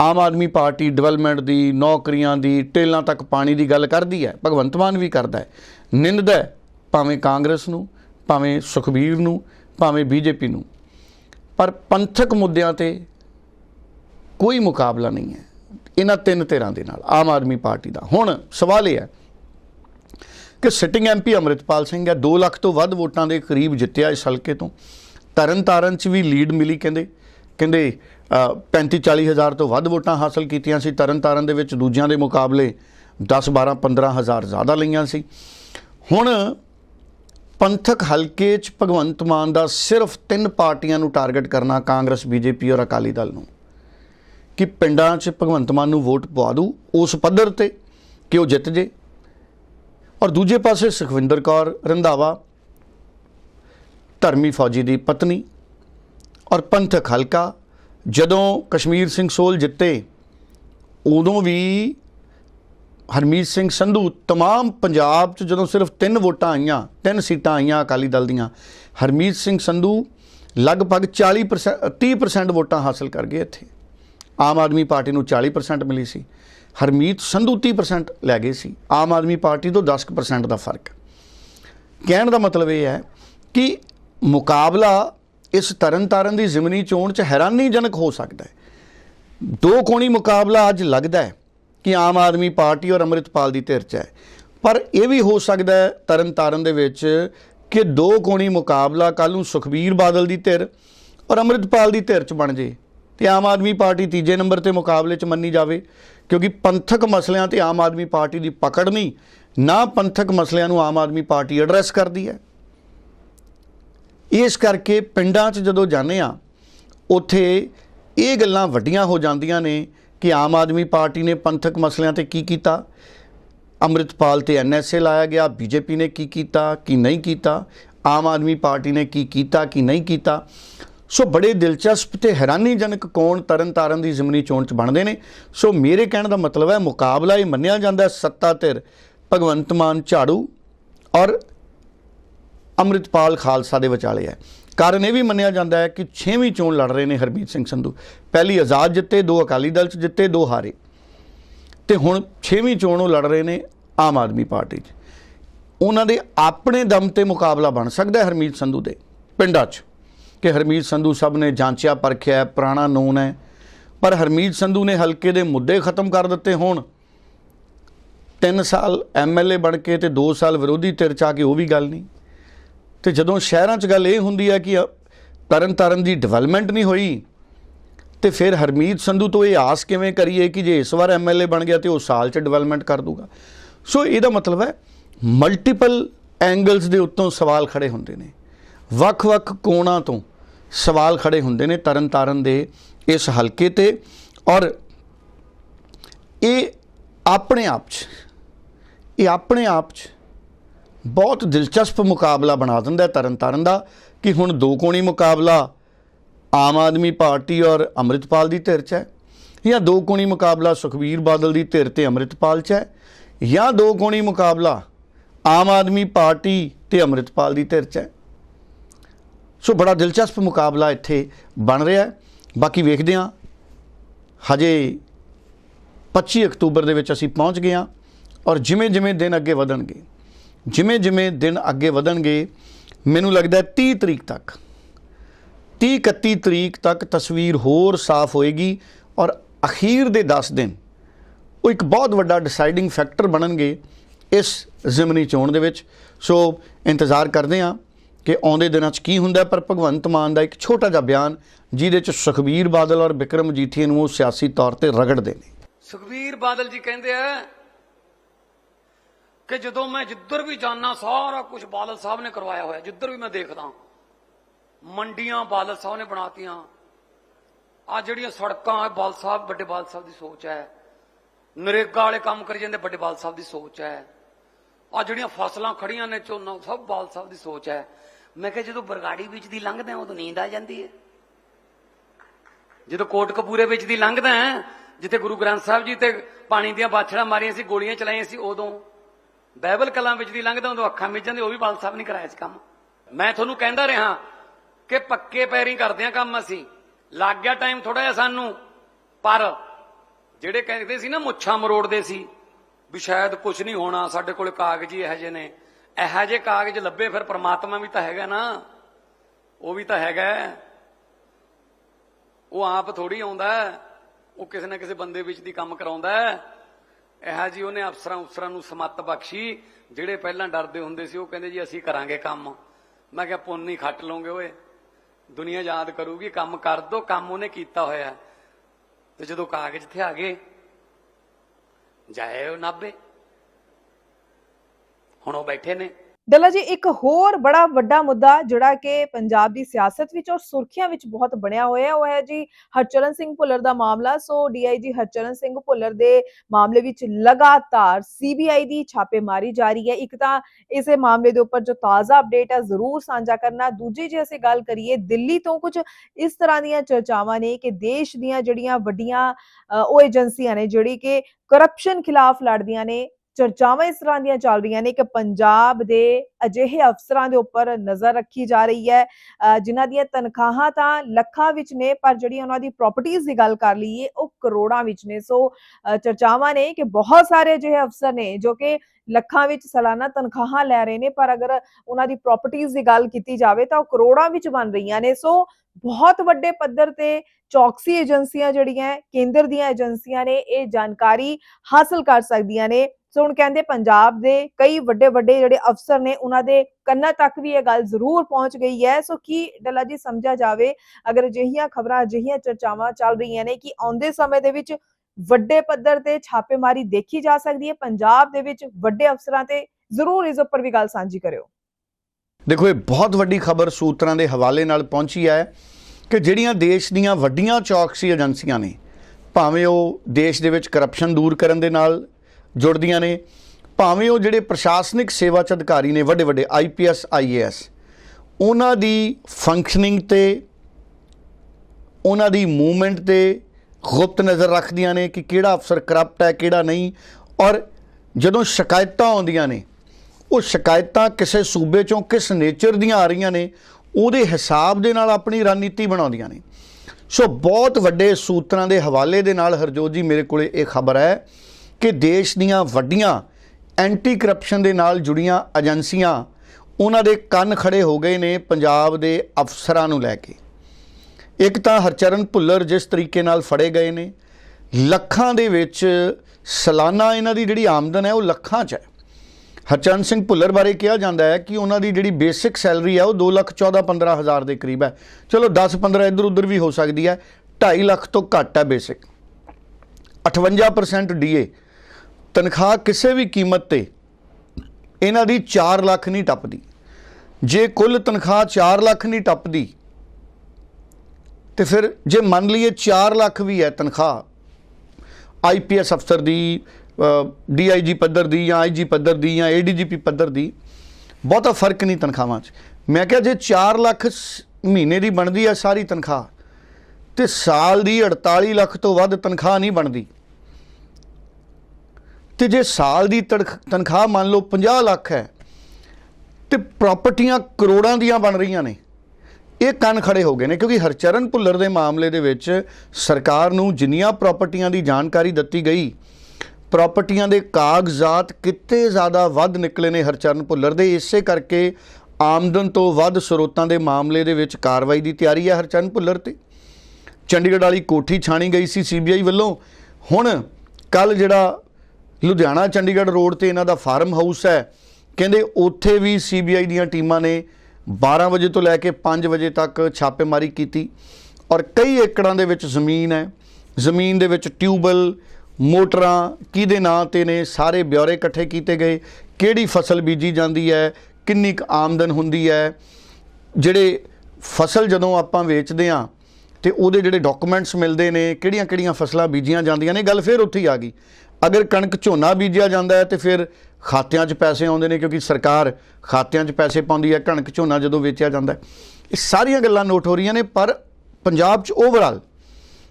ਆਮ ਆਦਮੀ ਪਾਰਟੀ ਡਿਵੈਲਪਮੈਂਟ ਦੀ, ਨੌਕਰੀਆਂ ਦੀ, ਟੇਲਾਂ ਤੱਕ ਪਾਣੀ ਦੀ ਗੱਲ ਕਰਦੀ ਹੈ, ਭਗਵੰਤ ਮਾਨ ਵੀ ਕਰਦਾ ਹੈ। ਨਿੰਦਦਾ ਹੈ, ਭਾਵੇਂ ਕਾਂਗਰਸ ਨੂੰ, ਭਾਵੇਂ ਸੁਖਬੀਰ ਨੂੰ, ਭਾਵੇਂ ਬੀਜੇਪੀ ਨੂੰ। ਪਰ ਪੰਥਕ ਮੁੱਦਿਆਂ ਤੇ ਕੋਈ ਮੁਕਾਬਲਾ ਨਹੀਂ ਹੈ। ਇਹਨਾਂ ਤਿੰਨ ਧਿਰਾਂ ਦੇ ਨਾਲ, ਆਮ ਆਦਮੀ ਪਾਰਟੀ ਦਾ। ਹੁਣ ਸਵਾਲ ਇਹ ਹੈ ਕਿ ਸਿਟਿੰਗ ਐਮਪੀ ਅਮਰਿਤਪਾਲ ਸਿੰਘ ਹੈ 2 ਲੱਖ ਤੋਂ ਵੱਧ ਵੋਟਾਂ ਦੇ ਕਰੀਬ ਜਿੱਤਿਆ ਇਸ ਹਲਕੇ ਤੋਂ। ਤਰਨਤਾਰਨ ਚ ਵੀ ਲੀਡ ਮਿਲੀ ਕਹਿੰਦੇ ਕਹਿੰਦੇ 35 40 ਹਜ਼ਾਰ ਤੋਂ ਵੱਧ ਵੋਟਾਂ ਹਾਸਲ ਕੀਤੀਆਂ ਸੀ। ਤਰਨ ਤਾਰਨ ਦੇ ਵਿੱਚ ਦੂਜਿਆਂ ਦੇ ਮੁਕਾਬਲੇ 10 12 15 ਹਜ਼ਾਰ ਜ਼ਿਆਦਾ ਲਈਆਂ ਸੀ। ਹੁਣ ਪੰਥਕ ਹਲਕੇ ਚ ਭਗਵੰਤ ਮਾਨ ਦਾ ਸਿਰਫ ਤਿੰਨ ਪਾਰਟੀਆਂ ਨੂੰ ਟਾਰਗੇਟ ਕਰਨਾ ਕਾਂਗਰਸ, ਬੀਜੇਪੀ ਔਰ ਅਕਾਲੀ ਦਲ ਨੂੰ। ਕਿ ਪਿੰਡਾਂ 'ਚ ਭਗਵੰਤ ਮਾਨ ਨੂੰ ਵੋਟ ਪਵਾ ਦੂ ਉਸ ਪੱਧਰ ਤੇ ਕਿ ਉਹ ਜਿੱਤ ਜੇ ਔਰ ਦੂਜੇ ਪਾਸੇ ਸੁਖਵਿੰਦਰ ਕੌਰ ਰੰਧਾਵਾ ਧਰਮੀ ਫੌਜੀ ਦੀ ਪਤਨੀ ਔਰ ਪੰਥਕ ਹਲਕਾ ਜਦੋਂ ਕਸ਼ਮੀਰ ਸਿੰਘ ਸੋਲ ਜਿੱਤੇ ਉਦੋਂ ਵੀ ਹਰਮੀਤ ਸਿੰਘ ਸੰਧੂ तमाम ਪੰਜਾਬ 'ਚ ਜਦੋਂ ਸਿਰਫ ਤਿੰਨ ਵੋਟਾਂ ਆਈਆਂ ਤਿੰਨ ਸੀਟਾਂ ਆਈਆਂ ਅਕਾਲੀ ਦਲ ਦੀਆਂ ਹਰਮੀਤ ਸਿੰਘ ਸੰਧੂ ਲਗਭਗ 40% 30% ਵੋਟਾਂ ਹਾਸਲ ਕਰ ਗਏ ਇੱਥੇ ਆਮ ਆਦਮੀ ਪਾਰਟੀ ਨੂੰ 40% ਮਿਲੀ ਸੀ। ਹਰਮੀਤ ਸੰਧੂ 30% ਲੈ ਗਏ ਸੀ। ਆਮ ਆਦਮੀ ਪਾਰਟੀ ਤੋਂ 10% ਦਾ ਫ਼ਰਕ। ਕਹਿਣ ਦਾ ਮਤਲਬ ਇਹ ਹੈ ਕਿ ਮੁਕਾਬਲਾ ਇਸ ਤਰਨਤਾਰਨ ਦੀ ਜ਼ਿਮਨੀ ਚੋਣ 'ਚ ਹੈਰਾਨੀਜਨਕ ਹੋ ਸਕਦਾ ਹੈ। ਦੋ ਕੋਣੀ ਮੁਕਾਬਲਾ ਅੱਜ ਲੱਗਦਾ ਹੈ ਕਿ ਆਮ ਆਦਮੀ ਪਾਰਟੀ ਔਰ ਅੰਮ੍ਰਿਤਪਾਲ ਦੀ ਧਿਰ 'ਚ ਹੈ। ਪਰ ਇਹ ਵੀ ਹੋ ਸਕਦਾ ਹੈ ਤਰਨਤਾਰਨ ਦੇ ਵਿੱਚ ਕਿ ਦੋ ਕੋਣੀ ਮੁਕਾਬਲਾ ਕੱਲ ਨੂੰ ਸੁਖਬੀਰ ਬਾਦਲ ਦੀ ਧਿਰ ਔਰ ਅੰਮ੍ਰਿਤਪਾਲ ਦੀ ਧਿਰ 'ਚ ਬਣ ਜੇ। ਤੇ ਆਮ ਆਦਮੀ ਪਾਰਟੀ ਤੀਜੇ ਨੰਬਰ ਤੇ ਮੁਕਾਬਲੇ 'ਚ ਮੰਨੀ ਜਾਵੇ, ਕਿਉਂਕਿ ਪੰਥਕ ਮਸਲਿਆਂ ਤੇ ਆਮ ਆਦਮੀ ਪਾਰਟੀ ਦੀ ਪਕੜ ਨਹੀਂ, ਨਾ ਪੰਥਕ ਮਸਲਿਆਂ ਨੂੰ ਆਮ ਆਦਮੀ ਪਾਰਟੀ ਐਡਰੈਸ ਕਰਦੀ ਹੈ। ਇਸ ਕਰਕੇ ਪਿੰਡਾਂ 'ਚ ਜਦੋਂ ਜਾਂਦੇ ਆ ਉੱਥੇ ਇਹ ਗੱਲਾਂ ਵੱਡੀਆਂ ਹੋ ਜਾਂਦੀਆਂ ਨੇ ਕਿ ਆਮ ਆਦਮੀ ਪਾਰਟੀ ਨੇ ਪੰਥਕ ਮਸਲਿਆਂ ਤੇ ਕੀ ਕੀਤਾ। ਅੰਮ੍ਰਿਤਪਾਲ ਤੇ ਐਨਐਸਏ ਲਾਇਆ ਗਿਆ ਬੀਜੇਪੀ ਨੇ ਕੀ ਕੀਤਾ, ਕੀ ਨਹੀਂ ਕੀਤਾ, ਆਮ ਆਦਮੀ ਪਾਰਟੀ ਨੇ ਕੀ ਕੀਤਾ, ਕੀ ਨਹੀਂ ਕੀਤਾ। ਸੋ ਬੜੇ ਦਿਲਚਸਪ ਤੇ ਹੈਰਾਨੀਜਨਕ ਕੋਣ ਤਰਨਤਾਰਨ ਦੀ ਜ਼ਿਮਨੀ ਚੋਣ ਚ ਬਣਦੇ ਨੇ? ਸੋ ਮੇਰੇ ਕਹਿਣ ਦਾ ਮਤਲਬ ਹੈ ਮੁਕਾਬਲਾ ਇਹ ਮੰਨਿਆ ਜਾਂਦਾ ਸੱਤਾ ਧਿਰ ਭਗਵੰਤ ਮਾਨ ਝਾੜੂ ਔਰ ਅੰਮ੍ਰਿਤਪਾਲ ਖਾਲਸਾ ਦੇ ਵਿਚਾਲੇ ਹੈ। ਕਾਰਨ ਇਹ ਵੀ ਮੰਨਿਆ ਜਾਂਦਾ ਹੈ ਕਿ 6ਵੀਂ ਚੋਣ ਲੜ ਰਹੇ ਨੇ ਹਰਮੀਤ ਸਿੰਘ ਸੰਧੂ। ਪਹਿਲੀ ਆਜ਼ਾਦ ਜਿੱਤੇ, ਦੋ ਅਕਾਲੀ ਦਲ ਚ ਜਿੱਤੇ, ਦੋ ਹਾਰੇ। ਤੇ ਹੁਣ 6ਵੀਂ ਚੋਣ ਉਹ ਲੜ ਰਹੇ ਨੇ ਆਮ ਆਦਮੀ ਪਾਰਟੀ 'ਚ। ਉਹਨਾਂ ਦੇ ਆਪਣੇ ਦਮ ਤੇ ਮੁਕਾਬਲਾ ਬਣ ਸਕਦਾ ਹਰਮੀਤ ਸੰਧੂ ਦੇ ਪਿੰਡਾਂ 'ਚ। ਕਿ ਹਰਮੀਤ ਸੰਧੂ ਸਭ ਨੇ ਜਾਂਚਿਆ, ਪਰਖਿਆ, ਪੁਰਾਣਾ ਨੂਨ ਹੈ। ਪਰ ਹਰਮੀਤ ਸੰਧੂ ਨੇ ਹਲਕੇ ਦੇ ਮੁੱਦੇ ਖਤਮ ਕਰ ਦਿੱਤੇ ਹੋਣ। 3 ਸਾਲ ਐਮਐਲਏ ਬਣ ਕੇ ਤੇ 2 ਸਾਲ ਵਿਰੋਧੀ ਧਿਰ 'ਚ ਆ ਕੇ ਉਹ ਵੀ ਗੱਲ ਨਹੀਂ। ਤੇ ਜਦੋਂ ਸ਼ਹਿਰਾਂ 'ਚ ਗੱਲ ਇਹ ਹੁੰਦੀ ਹੈ ਕਿ ਤਰਨ ਤਾਰਨ ਦੀ ਡਿਵੈਲਪਮੈਂਟ ਨਹੀਂ ਹੋਈ, ਤੇ ਫਿਰ ਹਰਮੀਤ ਸੰਧੂ ਤੋਂ ਇਹ ਆਸ ਕਿਵੇਂ ਕਰੀਏ ਕਿ ਜੇ ਇਸ ਵਾਰ ਐਮਐਲਏ ਬਣ ਗਿਆ ਤੇ ਉਹ ਸਾਲ 'ਚ ਡਿਵੈਲਪਮੈਂਟ ਕਰ ਦੂਗਾ। ਸੋ ਇਹਦਾ ਮਤਲਬ ਹੈ ਮਲਟੀਪਲ ਐਂਗਲਸ ਦੇ ਉੱਤੋਂ ਸਵਾਲ ਖੜੇ ਹੁੰਦੇ ਨੇ। ਵੱਖ-ਵੱਖ ਕੋਣਾਂ ਤੋਂ ਸਵਾਲ ਖੜੇ ਹੁੰਦੇ ਨੇ ਤਰਨਤਾਰਨ ਦੇ ਇਸ ਹਲਕੇ ਤੇ ਔਰ ਇਹ ਆਪਣੇ ਆਪ 'ਚ, ਇਹ ਆਪਣੇ ਆਪ 'ਚ ਬਹੁਤ ਦਿਲਚਸਪ ਮੁਕਾਬਲਾ ਬਣਾ ਦਿੰਦਾ ਹੈ ਤਰਨ ਤਾਰਨ ਦਾ ਕਿ ਹੁਣ ਦੋ ਕੋਣੀ ਮੁਕਾਬਲਾ ਆਮ ਆਦਮੀ ਪਾਰਟੀ ਔਰ ਅੰਮ੍ਰਿਤਪਾਲ ਦੀ ਧਿਰ 'ਚ ਹੈ ਜਾਂ ਦੋ ਕੋਣੀ ਮੁਕਾਬਲਾ ਸੁਖਬੀਰ ਬਾਦਲ ਦੀ ਧਿਰ ਤੇ ਅੰਮ੍ਰਿਤਪਾਲ 'ਚ ਹੈ ਜਾਂ ਦੋ ਕੋਣੀ ਮੁਕਾਬਲਾ ਆਮ ਆਦਮੀ ਪਾਰਟੀ ਤੇ ਅੰਮ੍ਰਿਤਪਾਲ ਦੀ ਧਿਰ 'ਚ ਹੈ। ਸੋ ਬੜਾ ਦਿਲਚਸਪ ਮੁਕਾਬਲਾ ਇੱਥੇ ਬਣ ਰਿਹਾ ਹੈ। ਬਾਕੀ ਵੇਖਦੇ ਹਾਂ। ਹਜੇ 25 ਅਕਤੂਬਰ ਦੇ ਵਿੱਚ ਅਸੀਂ ਪਹੁੰਚ ਗਏ ਹਾਂ ਔਰ ਜਿਵੇਂ ਜਿਵੇਂ ਦਿਨ ਅੱਗੇ ਵਧਣਗੇ, ਜਿਵੇਂ ਜਿਵੇਂ ਦਿਨ ਅੱਗੇ ਵਧਣਗੇ, ਮੈਨੂੰ ਲੱਗਦਾ ਹੈ 30 ਤਰੀਕ ਤੱਕ 30 31 ਤਰੀਕ ਤੱਕ ਤਸਵੀਰ ਹੋਰ ਸਾਫ਼ ਹੋਏਗੀ ਔਰ ਅਖੀਰ ਦੇ 10 ਦਿਨ ਉਹ ਇੱਕ ਬਹੁਤ ਵੱਡਾ ਡਿਸਾਈਡਿੰਗ ਫੈਕਟਰ ਬਣਨਗੇ ਇਸ ਜ਼ਿਮਨੀ ਚੋਣ ਦੇ ਵਿੱਚ। ਸੋ ਇੰਤਜ਼ਾਰ ਕਰਦੇ ਹਾਂ। ਕਿ ਆਉਂਦੇ ਦਿਨਾਂ 'ਚ ਕੀ ਹੁੰਦਾ ਪਰ ਭਗਵੰਤ ਮਾਨ ਦਾ ਇੱਕ ਛੋਟਾ ਜਿਹਾ ਬਿਆਨ, ਜਿਹਦੇ 'ਚ ਸੁਖਬੀਰ ਬਾਦਲ ਔਰ ਵਿਕਰਮ ਮਜੀਠੀਆ ਨੂੰ ਉਹ ਸਿਆਸੀ ਤੌਰ ਤੇ ਰਗੜਦੇ ਨੇ। ਸੁਖਬੀਰ ਬਾਦਲ ਜੀ ਕਹਿੰਦੇ ਆ ਕਿ ਜਦੋਂ ਮੈਂ ਜਿੱਧਰ ਵੀ ਜਾਣਾ ਸਾਰਾ ਕੁਝ ਬਾਦਲ ਸਾਹਿਬ ਨੇ ਕਰਵਾਇਆ ਹੋਇਆ। ਜਿੱਧਰ ਵੀ ਮੈਂ ਦੇਖਦਾ, ਮੰਡੀਆਂ ਬਾਦਲ ਸਾਹਿਬ ਨੇ ਬਣਾਤੀਆਂ। ਆ ਜਿਹੜੀਆਂ ਸੜਕਾਂ ਆ ਬਾਦਲ ਸਾਹਿਬ, ਵੱਡੇ ਬਾਦਲ ਸਾਹਿਬ ਦੀ ਸੋਚ ਹੈ। ਨਰੇਗਾ ਵਾਲੇ ਕੰਮ ਕਰੀ ਜਾਂਦੇ, ਵੱਡੇ ਬਾਦਲ ਸਾਹਿਬ ਦੀ ਸੋਚ ਹੈ। ਆ ਜਿਹੜੀਆਂ ਫਸਲਾਂ ਖੜੀਆਂ ਨੇ, ਝੋਨਾ, ਸਭ ਬਾਲ ਸਾਹਿਬ ਦੀ ਸੋਚ ਹੈ। ਮੈਂ ਕਿਹਾ ਜਦੋਂ ਬਰਗਾੜੀ ਵਿੱਚ ਦੀ ਲੰਘਦਾ, ਉਦੋਂ ਨੀਂਦ ਆ ਜਾਂਦੀ ਹੈ। ਜਦੋਂ ਕੋਟ ਕਪੂਰੇ ਵਿੱਚ ਦੀ ਲੰਘਦਾ ਜਿੱਥੇ ਗੁਰੂ ਗ੍ਰੰਥ ਸਾਹਿਬ ਜੀ ਤੇ ਪਾਣੀ ਦੀਆਂ ਬਾਛੜਾਂ ਮਾਰੀਆਂ ਸੀ, ਗੋਲੀਆਂ ਚਲਾਈਆਂ ਸੀ, ਉਦੋਂ ਬਾਈਬਲ ਕਲਾਂ ਵਿੱਚ ਦੀ ਲੰਘਦਾ, ਉਦੋਂ ਅੱਖਾਂ ਮਿਚ ਜਾਂਦੇ ਉਹ ਵੀ ਬਾਲ ਸਾਹਿਬ ਨਹੀਂ ਕਰਾਇਆ ਸੀ ਕੰਮ। ਮੈਂ ਤੁਹਾਨੂੰ ਕਹਿੰਦਾ ਰਿਹਾ ਕਿ ਪੱਕੇ ਪੈਰੀ ਕਰਦੇ ਆ ਕੰਮ ਅਸੀਂ। ਲੱਗ ਗਿਆ ਟਾਈਮ ਥੋੜਾ ਜਿਹਾ ਸਾਨੂੰ, ਪਰ ਜਿਹੜੇ ਕਹਿੰਦੇ ਸੀ ਨਾ, ਮੁੱਛਾਂ ਮਰੋੜਦੇ ਸੀ, ਵੀ ਸ਼ਾਇਦ ਕੁਝ ਨਹੀਂ ਹੋਣਾ, ਸਾਡੇ ਕੋਲ ਕਾਗਜ਼ ਹੀ ਇਹੋ ਜਿਹੇ ਨੇ। ਇਹੋ ਜਿਹੇ ਕਾਗਜ਼ ਲੱਭੇ, ਫਿਰ ਪ੍ਰਮਾਤਮਾ ਵੀ ਤਾਂ ਹੈਗਾ ਨਾ। ਉਹ ਵੀ ਤਾਂ ਹੈਗਾ। ਉਹ ਆਪ ਥੋੜੀ ਆਉਂਦਾ ਉਹ ਕਿਸੇ ਨਾ ਕਿਸੇ ਬੰਦੇ ਵਿੱਚ ਦੀ ਕੰਮ ਕਰਾਉਂਦਾ ਇਹੋ ਜੀ ਉਹਨੇ ਅਫਸਰਾਂ ਅਫਸਰਾਂ ਨੂੰ ਸਮੱਤ ਬਖਸ਼ੀ। ਜਿਹੜੇ ਪਹਿਲਾਂ ਡਰਦੇ ਹੁੰਦੇ ਸੀ, ਉਹ ਕਹਿੰਦੇ ਜੀ ਅਸੀਂ ਕਰਾਂਗੇ ਕੰਮ। ਮੈਂ ਕਿਹਾ, ਪੁੰਨ ਹੀ ਖੱਟ ਲਓਗੇ ਓਏ। ਦੁਨੀਆ ਯਾਦ ਕਰੂਗੀ, ਕੰਮ ਕਰ ਦੋ, ਕੰਮ ਉਹਨੇ ਕੀਤਾ ਹੋਇਆ ਹੈ। ਤੇ ਜਦੋਂ ਕਾਗਜ਼ ਤੇ ਆ ਗਏ ਜਾਏ ਉਹ ਨਾਬੇ ਹੁਣ ਉਹ ਬੈਠੇ ਨੇ। ਡੱਲਾ ਜੀ, ਇੱਕ ਹੋਰ ਬੜਾ ਵੱਡਾ ਮੁੱਦਾ ਜਿਹੜਾ ਕਿ ਪੰਜਾਬ ਦੀ ਸਿਆਸਤ ਵਿੱਚ ਔਰ ਸੁਰਖੀਆਂ ਵਿੱਚ ਬਹੁਤ ਬਣਿਆ ਹੋਇਆ ਹੈ ਉਹ ਹੈ ਜੀ ਹਰਚਰਨ ਸਿੰਘ ਭੁੱਲਰ ਦਾ ਮਾਮਲਾ। ਸੋ ਡੀਆਈਜੀ ਹਰਚਰਨ ਸਿੰਘ ਭੁੱਲਰ ਦੇ ਮਾਮਲੇ ਵਿੱਚ ਲਗਾਤਾਰ ਸੀਬੀਆਈ ਦੀ ਛਾਪੇਮਾਰੀ ਜਾਰੀ ਹੈ। ਇੱਕ ਤਾਂ ਇਸੇ ਮਾਮਲੇ ਦੇ ਉੱਪਰ ਜੋ ਤਾਜ਼ਾ ਅਪਡੇਟ ਹੈ, ਜ਼ਰੂਰ ਸਾਂਝਾ ਕਰਨਾ। ਦੂਜੀ, ਜੇ ਅਸੀਂ ਗੱਲ ਕਰੀਏ ਦਿੱਲੀ ਤੋਂ ਕੁਝ ਇਸ ਤਰ੍ਹਾਂ ਦੀਆਂ ਚਰਚਾਵਾਂ ਨੇ ਕਿ ਦੇਸ਼ ਦੀਆਂ ਜਿਹੜੀਆਂ ਵੱਡੀਆਂ ਉਹ ਏਜੰਸੀਆਂ ਨੇ ਜਿਹੜੀ ਕਿ ਕਰਪਸ਼ਨ ਖਿਲਾਫ ਲੜਦੀਆਂ ਨੇ ਚਰਚਾਵਾਂ ਇਸ ਤਰ੍ਹਾਂ ਦੀਆਂ ਚੱਲ ਰਹੀਆਂ ਨੇ ਕਿ ਪੰਜਾਬ ਦੇ ਅਜਿਹੇ ਅਫਸਰਾਂ ਦੇ ਉੱਪਰ ਨਜ਼ਰ ਰੱਖੀ ਜਾ ਰਹੀ ਹੈ। ਅ, ਜਿਨ੍ਹਾਂ ਦੀਆਂ ਤਨਖਾਹਾਂ ਤਾਂ ਲੱਖਾਂ ਵਿੱਚ ਨੇ ਪਰ ਜਿਹੜੀਆਂ ਉਹਨਾਂ ਦੀ ਪ੍ਰਾਪਰਟੀਆਂ ਦੀ ਗੱਲ ਕਰ ਲਈਏ ਉਹ ਕਰੋੜਾਂ ਵਿੱਚ ਨੇ। ਸੋ ਚਰਚਾਵਾਂ ਨੇ ਕਿ ਬਹੁਤ ਸਾਰੇ ਅਜਿਹੇ ਅਫਸਰ ਨੇ ਜੋ ਕਿ ਲੱਖਾਂ ਵਿੱਚ ਸਾਲਾਨਾ ਤਨਖਾਹਾਂ ਲੈ ਰਹੇ ਨੇ ਪਰ ਅਗਰ ਉਹਨਾਂ ਦੀ ਪ੍ਰਾਪਰਟੀਆਂ ਦੀ ਗੱਲ ਕੀਤੀ ਜਾਵੇ ਤਾਂ ਉਹ ਕਰੋੜਾਂ ਵਿੱਚ ਬਣ ਰਹੀਆਂ ਨੇ। ਸੋ ਬਹੁਤ ਵੱਡੇ ਪੱਧਰ ਤੇ ਚੌਕਸੀ ਏਜੰਸੀਆਂ ਜਿਹੜੀਆਂ ਕੇਂਦਰ ਦੀਆਂ ਏਜੰਸੀਆਂ ਨੇ ਇਹ ਜਾਣਕਾਰੀ ਹਾਸਲ ਕਰ ਸਕਦੀਆਂ ਨੇ। ਸੋ ਹੁਣ ਕਹਿੰਦੇ ਪੰਜਾਬ ਦੇ ਕਈ ਵੱਡੇ ਵੱਡੇ ਜਿਹੜੇ ਅਫਸਰ ਨੇ, ਉਹਨਾਂ ਦੇ ਕੰਨਾਂ ਤੱਕ ਵੀ ਇਹ ਗੱਲ ਜ਼ਰੂਰ ਪਹੁੰਚ ਗਈ ਹੈ। ਸੋ ਕੀ ਡੱਲਾ ਜੀ ਸਮਝਿਆ ਜਾਵੇ? ਅਗਰ ਅਜਿਹੀਆਂ ਖਬਰਾਂ, ਅਜਿਹੀਆਂ ਚਰਚਾਵਾਂ ਚੱਲ ਰਹੀਆਂ ਨੇ ਕਿ ਆਉਂਦੇ ਸਮੇਂ ਦੇ ਵਿੱਚ ਵੱਡੇ ਪੱਧਰ ਤੇ ਛਾਪੇਮਾਰੀ ਦੇਖੀ ਜਾ ਸਕਦੀ ਹੈ, ਪੰਜਾਬ ਦੇ ਵਿੱਚ ਵੱਡੇ ਅਫਸਰਾਂ ਤੇ ਜ਼ਰੂਰ ਇਸ ਉੱਪਰ ਵੀ ਗੱਲ ਸਾਂਝੀ ਕਰਿਓ। ਦੇਖੋ, ਇਹ ਬਹੁਤ ਵੱਡੀ ਖਬਰ ਸੂਤਰਾਂ ਦੇ ਹਵਾਲੇ ਨਾਲ ਪਹੁੰਚੀ ਹੈ ਕਿ ਜਿਹੜੀਆਂ ਦੇਸ਼ ਦੀਆਂ ਵੱਡੀਆਂ ਚੌਕਸੀ ਏਜੰਸੀਆਂ ਨੇ, ਭਾਵੇਂ ਉਹ ਦੇਸ਼ ਦੇ ਵਿੱਚ ਕਰਪਸ਼ਨ ਦੂਰ ਕਰਨ ਦੇ ਨਾਲ ਜੁੜਦੀਆਂ ਨੇ। ਭਾਵੇਂ ਉਹ ਜਿਹੜੇ ਪ੍ਰਸ਼ਾਸਨਿਕ ਸੇਵਾ ਚ ਅਧਿਕਾਰੀ ਨੇ ਵੱਡੇ ਵੱਡੇ ਆਈਪੀਐਸ ਆਈਏਐਸ ਉਹਨਾਂ ਦੀ ਫੰਕਸ਼ਨਿੰਗ ਤੇ, ਉਹਨਾਂ ਦੀ ਮੂਵਮੈਂਟ ਤੇ ਗੁਪਤ ਨਜ਼ਰ ਰੱਖਦੀਆਂ ਨੇ ਕਿ ਕਿਹੜਾ ਅਫਸਰ ਕਰਪਟ ਹੈ, ਕਿਹੜਾ ਨਹੀਂ। ਔਰ ਜਦੋਂ ਸ਼ਿਕਾਇਤਾਂ ਆਉਂਦੀਆਂ ਨੇ, ਉਹ ਸ਼ਿਕਾਇਤਾਂ ਕਿਸੇ ਸੂਬੇ ਚੋਂ, ਕਿਸ ਨੇਚਰ ਦੀਆਂ ਆ ਰਹੀਆਂ ਨੇ, ਉਹਦੇ ਹਿਸਾਬ ਦੇ ਨਾਲ ਆਪਣੀ ਰਣਨੀਤੀ ਬਣਾਉਂਦੀਆਂ ਨੇ। ਸੋ ਬਹੁਤ ਵੱਡੇ ਸੂਤਰਾਂ ਦੇ ਹਵਾਲੇ ਦੇ ਨਾਲ ਹਰਜੋਤ ਜੀ, ਮੇਰੇ ਕੋਲੇ ਇਹ ਖਬਰ ਹੈ ਕਿ ਦੇਸ਼ ਦੀਆਂ ਵੱਡੀਆਂ ਐਂਟੀ ਕਰਪਸ਼ਨ ਦੇ ਨਾਲ ਜੁੜੀਆਂ ਏਜੰਸੀਆਂ ਉਹਨਾਂ ਦੇ ਕੰਨ ਖੜੇ ਹੋ ਗਏ ਨੇ ਪੰਜਾਬ ਦੇ ਅਫਸਰਾਂ ਨੂੰ ਲੈ ਕੇ। ਇੱਕ ਤਾਂ ਹਰਚਰਨ ਭੁੱਲਰ ਜਿਸ ਤਰੀਕੇ ਨਾਲ ਫੜੇ ਗਏ ਨੇ, ਲੱਖਾਂ ਦੇ ਵਿੱਚ ਸਾਲਾਨਾ ਇਹਨਾਂ ਦੀ ਜਿਹੜੀ ਆਮਦਨ ਹੈ ਉਹ ਲੱਖਾਂ 'ਚ ਹੈ। ਹਰਚਰਨ ਸਿੰਘ ਭੁੱਲਰ ਬਾਰੇ ਕਿਹਾ ਜਾਂਦਾ ਹੈ ਕਿ ਉਹਨਾਂ ਦੀ ਜਿਹੜੀ ਬੇਸਿਕ ਸੈਲਰੀ ਹੈ ਉਹ 2 ਲੱਖ 14 15 ਹਜ਼ਾਰ ਦੇ ਕਰੀਬ ਹੈ। ਚਲੋ 10 15 ਇੱਧਰ ਉੱਧਰ ਵੀ ਹੋ ਸਕਦੀ ਹੈ 2.5 ਲੱਖ ਤੋਂ ਘੱਟ ਹੈ ਬੇਸਿਕ। 58% ਡੀਏ ਤਨਖਾਹ ਕਿਸੇ ਵੀ ਕੀਮਤ ਤੇ ਇਹਨਾਂ ਦੀ 4 ਲੱਖ ਨਹੀਂ ਟੱਪਦੀ। ਜੇ ਕੁੱਲ ਤਨਖਾਹ 4 ਲੱਖ ਨਹੀਂ ਟੱਪਦੀ, ਤੇ ਫਿਰ ਜੇ ਮੰਨ ਲਈਏ 4 ਲੱਖ ਵੀ ਹੈ ਤਨਖਾਹ ਆਈਪੀਐਸ ਅਫਸਰ ਦੀ ਡੀਆਈਜੀ ਪੱਧਰ ਦੀ ਜਾਂ ਆਈਜੀ ਪੱਧਰ ਦੀ ਜਾਂ ਏਡੀਜੀਪੀ ਪੱਧਰ ਦੀ, ਬਹੁਤਾ ਫ਼ਰਕ ਨਹੀਂ ਤਨਖਾਹਾਂ 'ਚ। ਮੈਂ ਕਿਹਾ ਜੇ 4 ਲੱਖ ਸ- ਮਹੀਨੇ ਦੀ ਬਣਦੀ ਹੈ ਸਾਰੀ ਤਨਖਾਹ, ਤੇ ਸਾਲ ਦੀ 48 ਲੱਖ ਤੋਂ ਵੱਧ ਤਨਖਾਹ ਨਹੀਂ ਬਣਦੀ। ਤੇ ਜੇ ਸਾਲ ਦੀ ਤੜਖ- ਤਨਖਾਹ ਮੰਨ ਲਓ 50 ਲੱਖ ਹੈ, ਤੇ ਪ੍ਰਾਪਰਟੀਆਂ ਕਰੋੜਾਂ ਦੀਆਂ ਬਣ ਰਹੀਆਂ ਨੇ। ਇਹ ਕੰਨ ਖੜੇ ਹੋ ਗਏ ਨੇ, ਕਿਉਂਕਿ ਹਰਚਰਨ ਭੁੱਲਰ ਦੇ ਮਾਮਲੇ ਦੇ ਵਿੱਚ ਸਰਕਾਰ ਨੂੰ ਜਿੰਨੀਆਂ ਪ੍ਰਾਪਰਟੀਆਂ ਦੀ ਜਾਣਕਾਰੀ ਦਿੱਤੀ ਗਈ, ਪ੍ਰਾਪਰਟੀਆਂ ਦੇ ਕਾਗਜ਼ਾਤ ਕਿਤੇ ਜ਼ਿਆਦਾ ਵੱਧ ਨਿਕਲੇ ਨੇ ਹਰਚਰਨ ਭੁੱਲਰ ਦੇ। ਇਸੇ ਕਰਕੇ ਆਮਦਨ ਤੋਂ ਵੱਧ ਸਰੋਤਾਂ ਦੇ ਮਾਮਲੇ ਦੇ ਵਿੱਚ ਕਾਰਵਾਈ ਦੀ ਤਿਆਰੀ ਹੈ ਹਰਚਰਨ ਭੁੱਲਰ ਤੇ। ਚੰਡੀਗੜ੍ਹ ਵਾਲੀ ਕੋਠੀ ਛਾਣੀ ਗਈ ਸੀ ਸੀਬੀਆਈ ਵੱਲੋਂ। ਹੁਣ ਕੱਲ ਜਿਹੜਾ ਲੁਧਿਆਣਾ ਚੰਡੀਗੜ੍ਹ ਰੋਡ ਤੇ ਇਹਨਾਂ ਦਾ ਫਾਰਮ ਹਾਊਸ ਹੈ। ਕਹਿੰਦੇ ਉੱਥੇ ਵੀ ਸੀਬੀਆਈ ਦੀਆਂ ਟੀਮਾਂ ਨੇ 12 ਵਜੇ ਤੋਂ ਲੈ ਕੇ 5 ਵਜੇ ਤੱਕ ਛਾਪੇਮਾਰੀ ਕੀਤੀ ਔਰ ਕਈ ਏਕੜਾਂ ਦੇ ਵਿੱਚ ਜ਼ਮੀਨ ਹੈ। ਜ਼ਮੀਨ ਦੇ ਵਿੱਚ ਟਿਊਬਲ ਮੋਟਰਾਂ ਕਿਹਦੇ ਨਾਂ ਤੇ ਨੇ, ਸਾਰੇ ਬਿਊਰੇ ਇਕੱਠੇ ਕੀਤੇ ਗਏ। ਕਿਹੜੀ ਫਸਲ ਬੀਜੀ ਜਾਂਦੀ ਹੈ, ਕਿੰਨੀ ਕੁ ਆਮਦਨ ਹੁੰਦੀ ਹੈ, ਜਿਹੜੇ ਫਸਲ ਜਦੋਂ ਆਪਾਂ ਵੇਚਦੇ ਆ ਤੇ ਉਹਦੇ ਜਿਹੜੇ ਡਾਕੂਮੈਂਟਸ ਮਿਲਦੇ ਨੇ, ਕਿਹੜੀਆਂ-ਕਿਹੜੀਆਂ ਫਸਲਾਂ ਬੀਜੀਆਂ ਜਾਂਦੀਆਂ ਨੇ ਗੱਲ ਫਿਰ ਉੱਥੇ ਹੀ ਆ ਗਈ। ਅਗਰ ਕਣਕ ਝੋਨਾ ਬੀਜਿਆ ਜਾਂਦਾ ਹੈ ਤੇ ਫਿਰ ਖਾਤਿਆਂ 'ਚ ਪੈਸੇ ਆਉਂਦੇ ਨੇ ਕਿਉਂਕਿ ਸਰਕਾਰ ਖਾਤਿਆਂ 'ਚ ਪੈਸੇ ਪਾਉਂਦੀ ਹੈ, ਕਣਕ ਝੋਨਾ ਜਦੋਂ ਵੇਚਿਆ ਜਾਂਦਾ ਇਹ ਸਾਰੀਆਂ ਗੱਲਾਂ ਨੋਟ ਹੋ ਰਹੀਆਂ ਨੇ, ਪਰ ਪੰਜਾਬ 'ਚ ਓਵਰਆਲ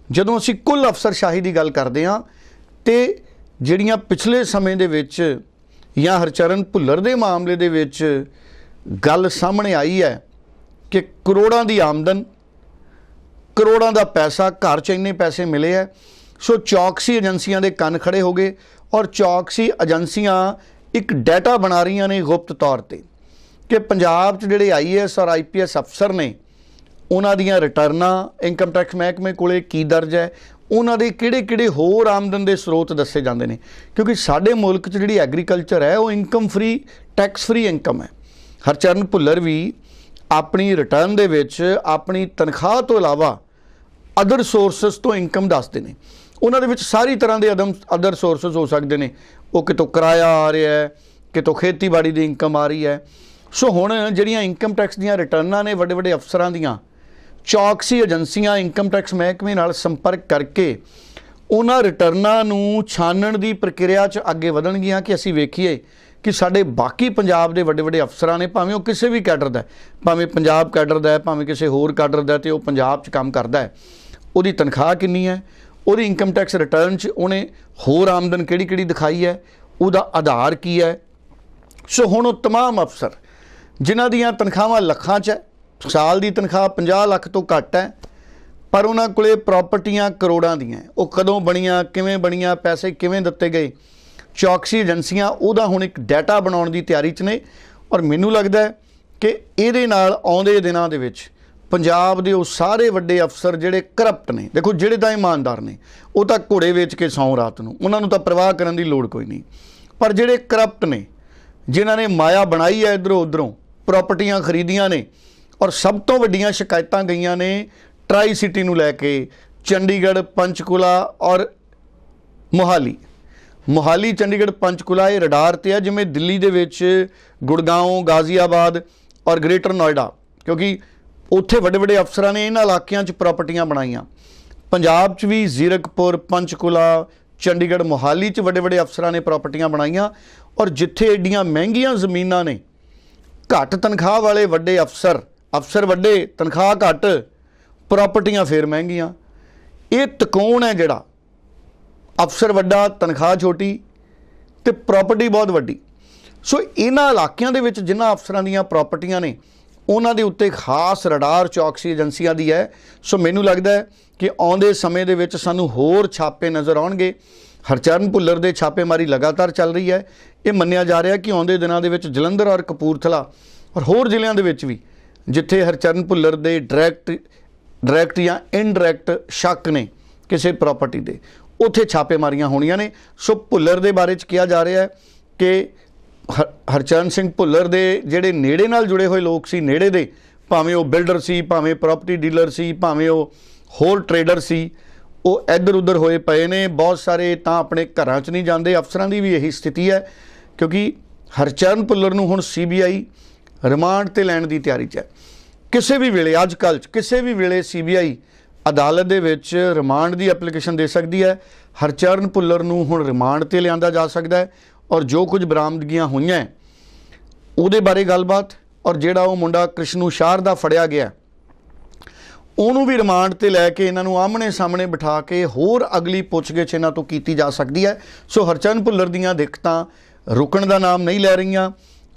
ਜਦੋਂ ਅਸੀਂ ਕੁੱਲ ਅਫਸਰਸ਼ਾਹੀ ਦੀ ਗੱਲ ਕਰਦੇ ਹਾਂ, ਤੇ ਜਿਹੜੀਆਂ ਪਿਛਲੇ ਸਮੇਂ ਦੇ ਵਿੱਚ ਜਾਂ ਹਰਚਰਨ ਭੁੱਲਰ ਦੇ ਮਾਮਲੇ ਦੇ ਵਿੱਚ ਗੱਲ ਸਾਹਮਣੇ ਆਈ ਹੈ ਕਿ ਕਰੋੜਾਂ ਦੀ ਆਮਦਨ, ਕਰੋੜਾਂ ਦਾ ਪੈਸਾ, ਘਰ 'ਚ ਇੰਨੇ ਪੈਸੇ ਮਿਲੇ ਹੈ ਸੋ ਚੌਕਸੀ ਏਜੰਸੀਆਂ ਦੇ ਕੰਨ ਖੜੇ ਹੋ ਗਏ ਔਰ ਚੌਕਸੀ ਏਜੰਸੀਆਂ ਇੱਕ ਡਾਟਾ ਬਣਾ ਰਹੀਆਂ ਨੇ ਗੁਪਤ ਤੌਰ ਤੇ ਕਿ ਪੰਜਾਬ 'ਚ ਜਿਹੜੇ ਆਈਏਐਸ ਔਰ ਆਈਪੀਐਸ ਅਫਸਰ ਨੇ, ਉਹਨਾਂ ਦੀਆਂ ਰਿਟਰਨਾਂ ਇਨਕਮ ਟੈਕਸ ਮਹਿਕਮੇ ਕੋਲੇ ਕੀ ਦਰਜ ਹੈ, ਉਹਨਾਂ ਦੇ ਕਿਹੜੇ-ਕਿਹੜੇ ਹੋਰ ਆਮਦਨ ਦੇ ਸਰੋਤ ਦੱਸੇ ਜਾਂਦੇ ਨੇ। ਕਿਉਂਕਿ ਸਾਡੇ ਮੁਲਕ 'ਚ ਜਿਹੜੀ ਐਗਰੀਕਲਚਰ ਹੈ, ਉਹ income free tax free income ਹੈ। ਹਰਚਰਨ ਭੁੱਲਰ ਵੀ ਆਪਣੀ ਰਿਟਰਨ ਦੇ ਵਿੱਚ ਆਪਣੀ ਤਨਖਾਹ ਤੋਂ ਇਲਾਵਾ ਅਦਰ ਸੋਰਸਸ ਤੋਂ ਇਨਕਮ ਦੱਸਦੇ ਨੇ। ਉਹਨਾਂ ਦੇ ਵਿੱਚ ਸਾਰੀ ਤਰ੍ਹਾਂ ਦੇ ਅਦਮ ਅਦਰ ਸੋਰਸਸ ਹੋ ਸਕਦੇ ਨੇ। ਉਹ ਕਿਤੋਂ ਕਿਰਾਇਆ ਆ ਰਿਹਾ ਹੈ, ਕਿਤੋਂ ਖੇਤੀਬਾੜੀ ਦੀ ਇਨਕਮ ਆ ਰਹੀ ਹੈ। ਸੋ ਹੁਣ ਜਿਹੜੀਆਂ ਇਨਕਮ ਟੈਕਸ ਦੀਆਂ ਰਿਟਰਨਾਂ ਨੇ ਵੱਡੇ ਵੱਡੇ ਅਫਸਰਾਂ ਦੀਆਂ, ਚੌਕਸੀ ਏਜੰਸੀਆਂ ਇਨਕਮ ਟੈਕਸ ਮਹਿਕਮੇ ਨਾਲ ਸੰਪਰਕ ਕਰਕੇ ਉਹਨਾਂ ਰਿਟਰਨਾਂ ਨੂੰ ਛਾਨਣ ਦੀ ਪ੍ਰਕਿਰਿਆ 'ਚ ਅੱਗੇ ਵਧਣਗੀਆਂ ਕਿ ਅਸੀਂ ਵੇਖੀਏ ਕਿ ਸਾਡੇ ਬਾਕੀ ਪੰਜਾਬ ਦੇ ਵੱਡੇ ਵੱਡੇ ਅਫਸਰਾਂ ਨੇ ਭਾਵੇਂ ਉਹ ਕਿਸੇ ਵੀ ਕੈਡਰ ਦਾ ਭਾਵੇਂ ਪੰਜਾਬ ਕੈਡਰ ਦਾ ਭਾਵੇਂ ਕਿਸੇ ਹੋਰ ਕੈਡਰ ਦਾ ਹੈ ਤੇ ਉਹ ਪੰਜਾਬ 'ਚ ਕੰਮ ਕਰਦਾ ਹੈ। ਉਹਦੀ ਤਨਖਾਹ ਕਿੰਨੀ ਹੈ? ਉਹਦੀ ਇਨਕਮ ਟੈਕਸ ਰਿਟਰਨ 'ਚ ਉਹਨੇ ਹੋਰ ਆਮਦਨ ਕਿਹੜੀ ਕਿਹੜੀ ਦਿਖਾਈ ਹੈ ਉਹਦਾ ਆਧਾਰ ਕੀ ਹੈ ਸੋ ਹੁਣ ਉਹ तमाम ਅਫਸਰ ਜਿਨ੍ਹਾਂ ਦੀਆਂ ਤਨਖਾਹਾਂ ਲੱਖਾਂ 'ਚ ਹੈ ਸਾਲ ਦੀ ਤਨਖਾਹ 50 ਲੱਖ ਤੋਂ ਘੱਟ ਹੈ ਪਰ ਉਹਨਾਂ ਕੋਲੇ ਪ੍ਰਾਪਰਟੀਆਂ ਕਰੋੜਾਂ ਦੀਆਂ ਹੈ। ਉਹ ਕਦੋਂ ਬਣੀਆਂ ਕਿਵੇਂ ਬਣੀਆਂ ਪੈਸੇ ਕਿਵੇਂ ਦਿੱਤੇ ਗਏ ਚੌਕਸੀ ਏਜੰਸੀਆਂ ਉਹਦਾ ਹੁਣ ਇੱਕ ਡਾਟਾ ਬਣਾਉਣ ਦੀ ਤਿਆਰੀ 'ਚ ਨੇ ਔਰ ਮੈਨੂੰ ਲੱਗਦਾ ਹੈ ਕਿ ਇਹਦੇ ਨਾਲ ਆਉਂਦੇ ਦਿਨਾਂ ਦੇ ਵਿੱਚ ਪੰਜਾਬ ਦੇ ਉਹ ਸਾਰੇ ਵੱਡੇ ਅਫਸਰ ਜਿਹੜੇ ਕਰਪਟ ਨੇ, ਦੇਖੋ ਜਿਹੜੇ ਤਾਂ ਇਮਾਨਦਾਰ ਨੇ, ਉਹ ਤਾਂ ਘੋੜੇ ਵੇਚ ਕੇ ਸੌਂ ਰਾਤ ਨੂੰ, ਉਹਨਾਂ ਨੂੰ ਤਾਂ ਪ੍ਰਵਾਹ ਕਰਨ ਦੀ ਲੋੜ ਕੋਈ ਨਹੀਂ। ਪਰ ਜਿਹੜੇ ਕਰਪਟ ਨੇ, ਜਿਨ੍ਹਾਂ ਨੇ ਮਾਇਆ ਬਣਾਈ ਹੈ ਇਧਰੋਂ ਉਧਰੋਂ ਪ੍ਰਾਪਰਟੀਆਂ ਖਰੀਦੀਆਂ ਨੇ, ਔਰ ਸਭ ਤੋਂ ਵੱਡੀਆਂ ਸ਼ਿਕਾਇਤਾਂ ਗਈਆਂ ਨੇ ਟਰਾਈ ਸਿਟੀ ਨੂੰ ਲੈ ਕੇ, ਚੰਡੀਗੜ੍ਹ, ਪੰਚਕੂਲਾ ਔਰ ਮੋਹਾਲੀ। ਮੋਹਾਲੀ, ਚੰਡੀਗੜ੍ਹ, ਪੰਚਕੁਲਾ ਇਹ ਰਡਾਰ ਤੇ ਆ, ਜਿਵੇਂ ਦਿੱਲੀ ਦੇ ਵਿੱਚ ਗੁੜਗਾਉਂ ਗਾਜ਼ੀਆਬਾਦ ਔਰ ਗ੍ਰੇਟਰ ਨੋਇਡਾ, ਕਿਉਂਕਿ ਉੱਥੇ ਵੱਡੇ ਵੱਡੇ ਅਫਸਰਾਂ ਨੇ ਇਹਨਾਂ ਇਲਾਕਿਆਂ 'ਚ ਪ੍ਰਾਪਰਟੀਆਂ ਬਣਾਈਆਂ। ਪੰਜਾਬ 'ਚ ਵੀ ਜ਼ੀਰਕਪੁਰ, ਪੰਚਕੂਲਾ, ਚੰਡੀਗੜ੍ਹ ਮੋਹਾਲੀ 'ਚ ਵੱਡੇ ਵੱਡੇ ਅਫਸਰਾਂ ਨੇ ਪ੍ਰਾਪਰਟੀਆਂ ਬਣਾਈਆਂ ਔਰ ਜਿੱਥੇ ਏਡੀਆਂ ਮਹਿੰਗੀਆਂ ਜ਼ਮੀਨਾਂ ਨੇ, ਘੱਟ ਤਨਖਾਹ ਵਾਲੇ ਵੱਡੇ ਅਫਸਰ ਅਫਸਰ ਵੱਡੇ, ਤਨਖਾਹ ਘੱਟ, ਪ੍ਰਾਪਰਟੀਆਂ ਫੇਰ ਮਹਿੰਗੀਆਂ। ਇਹ ਤਕੋਣ ਹੈ ਜਿਹੜਾ ਅਫਸਰ ਵੱਡਾ, ਤਨਖਾਹ ਛੋਟੀ ਤੇ ਪ੍ਰਾਪਰਟੀ ਬਹੁਤ ਵੱਡੀ। ਸੋ ਇਹਨਾਂ ਇਲਾਕਿਆਂ ਦੇ ਵਿੱਚ ਜਿਨ੍ਹਾਂ ਅਫਸਰਾਂ ਦੀਆਂ ਪ੍ਰਾਪਰਟੀਆਂ ਨੇ ਉਹਨਾਂ ਦੇ ਉੱਤੇ ਖਾਸ ਰਡਾਰ ਚੌਕਸੀ ਏਜੰਸੀਆਂ ਦੀ ਹੈ। ਸੋ ਮੈਨੂੰ ਲੱਗਦਾ ਹੈ ਕਿ ਆਉਂਦੇ ਸਮੇਂ ਦੇ ਵਿੱਚ ਸਾਨੂੰ ਹੋਰ ਛਾਪੇ ਨਜ਼ਰ ਆਉਣਗੇ। ਹਰਚਰਨ ਭੁੱਲਰ ਦੇ ਛਾਪੇਮਾਰੀ ਲਗਾਤਾਰ ਚੱਲ ਰਹੀ ਹੈ। ਇਹ ਮੰਨਿਆ ਜਾ ਰਿਹਾ ਕਿ ਆਉਂਦੇ ਦਿਨਾਂ ਦੇ ਵਿੱਚ ਜਲੰਧਰ ਔਰ ਕਪੂਰਥਲਾ ਔਰ ਹੋਰ ਜ਼ਿਲ੍ਹਿਆਂ ਦੇ ਵਿੱਚ ਵੀ ਜਿੱਥੇ ਹਰਚਰਨ ਭੁੱਲਰ ਦੇ ਡਾਇਰੈਕਟ ਡਾਇਰੈਕਟ ਜਾਂ ਇਨਡਾਇਰੈਕਟ ਸ਼ੱਕ ਨੇ ਕਿਸੇ ਪ੍ਰਾਪਰਟੀ ਦੇ, ਉੱਥੇ ਛਾਪੇਮਾਰੀਆਂ ਹੋਣੀਆਂ ਨੇ। ਸੋ ਭੁੱਲਰ ਦੇ ਬਾਰੇ ਚ ਕਿਹਾ ਜਾ ਰਿਹਾ ਹੈ ਕਿ ਹਰਚਰਨ ਸਿੰਘ ਭੁੱਲਰ ਦੇ ਜਿਹੜੇ ਨੇੜੇ ਨਾਲ ਜੁੜੇ ਹੋਏ ਲੋਕ ਸੀ, ਨੇੜੇ ਦੇ, ਭਾਵੇਂ ਉਹ ਬਿਲਡਰ ਸੀ, ਭਾਵੇਂ ਪ੍ਰਾਪਰਟੀ ਡੀਲਰ ਸੀ, ਭਾਵੇਂ ਉਹ ਹੋਰ ਟਰੇਡਰ ਸੀ, ਉਹ ਇੱਧਰ ਉੱਧਰ ਹੋਏ ਪਏ ਨੇ, ਬਹੁਤ ਸਾਰੇ ਤਾਂ ਆਪਣੇ ਘਰਾਂ 'ਚ ਨਹੀਂ ਜਾਂਦੇ, ਅਫਸਰਾਂ ਦੀ ਵੀ ਇਹੀ ਸਥਿਤੀ ਹੈ, ਕਿਉਂਕਿ ਹਰਚਰਨ ਭੁੱਲਰ ਨੂੰ ਹੁਣ ਸੀਬੀਆਈ ਰਿਮਾਂਡ ਤੇ ਲੈਣ ਦੀ ਤਿਆਰੀ 'ਚ ਹੈ। ਕਿਸੇ ਵੀ ਵੇਲੇ ਅੱਜ ਕੱਲ੍ਹ 'ਚ, ਕਿਸੇ ਵੀ ਵੇਲੇ ਸੀਬੀਆਈ ਅਦਾਲਤ ਦੇ ਵਿੱਚ ਰਿਮਾਂਡ ਦੀ ਐਪਲੀਕੇਸ਼ਨ ਦੇ ਸਕਦੀ ਹੈ, ਹਰਚਰਨ ਭੁੱਲਰ ਨੂੰ ਹੁਣ ਰਿਮਾਂਡ ਤੇ ਲਿਆਂਦਾ ਜਾ ਸਕਦਾ ਹੈ ਔਰ ਜੋ ਕੁਝ ਬਰਾਮਦਗੀਆਂ ਹੋਈਆਂ ਉਹਦੇ ਬਾਰੇ ਗੱਲਬਾਤ, ਔਰ ਜਿਹੜਾ ਉਹ ਮੁੰਡਾ ਕ੍ਰਿਸ਼ਨੂ ਸ਼ਾਰ ਦਾ ਫੜਿਆ ਗਿਆ ਉਹਨੂੰ ਵੀ ਰਿਮਾਂਡ ਤੇ ਲੈ ਕੇ ਇਹਨਾਂ ਨੂੰ ਆਹਮਣੇ ਸਾਹਮਣੇ ਬਿਠਾ ਕੇ ਹੋਰ ਅਗਲੀ ਪੁੱਛਗਿੱਛ ਇਹਨਾਂ ਤੋਂ ਕੀਤੀ ਜਾ ਸਕਦੀ ਹੈ। ਸੋ ਹਰਚਰਨ ਭੁੱਲਰ ਦੀਆਂ ਦਿੱਕਤਾਂ ਰੁਕਣ ਦਾ ਨਾਮ ਨਹੀਂ ਲੈ ਰਹੀਆਂ,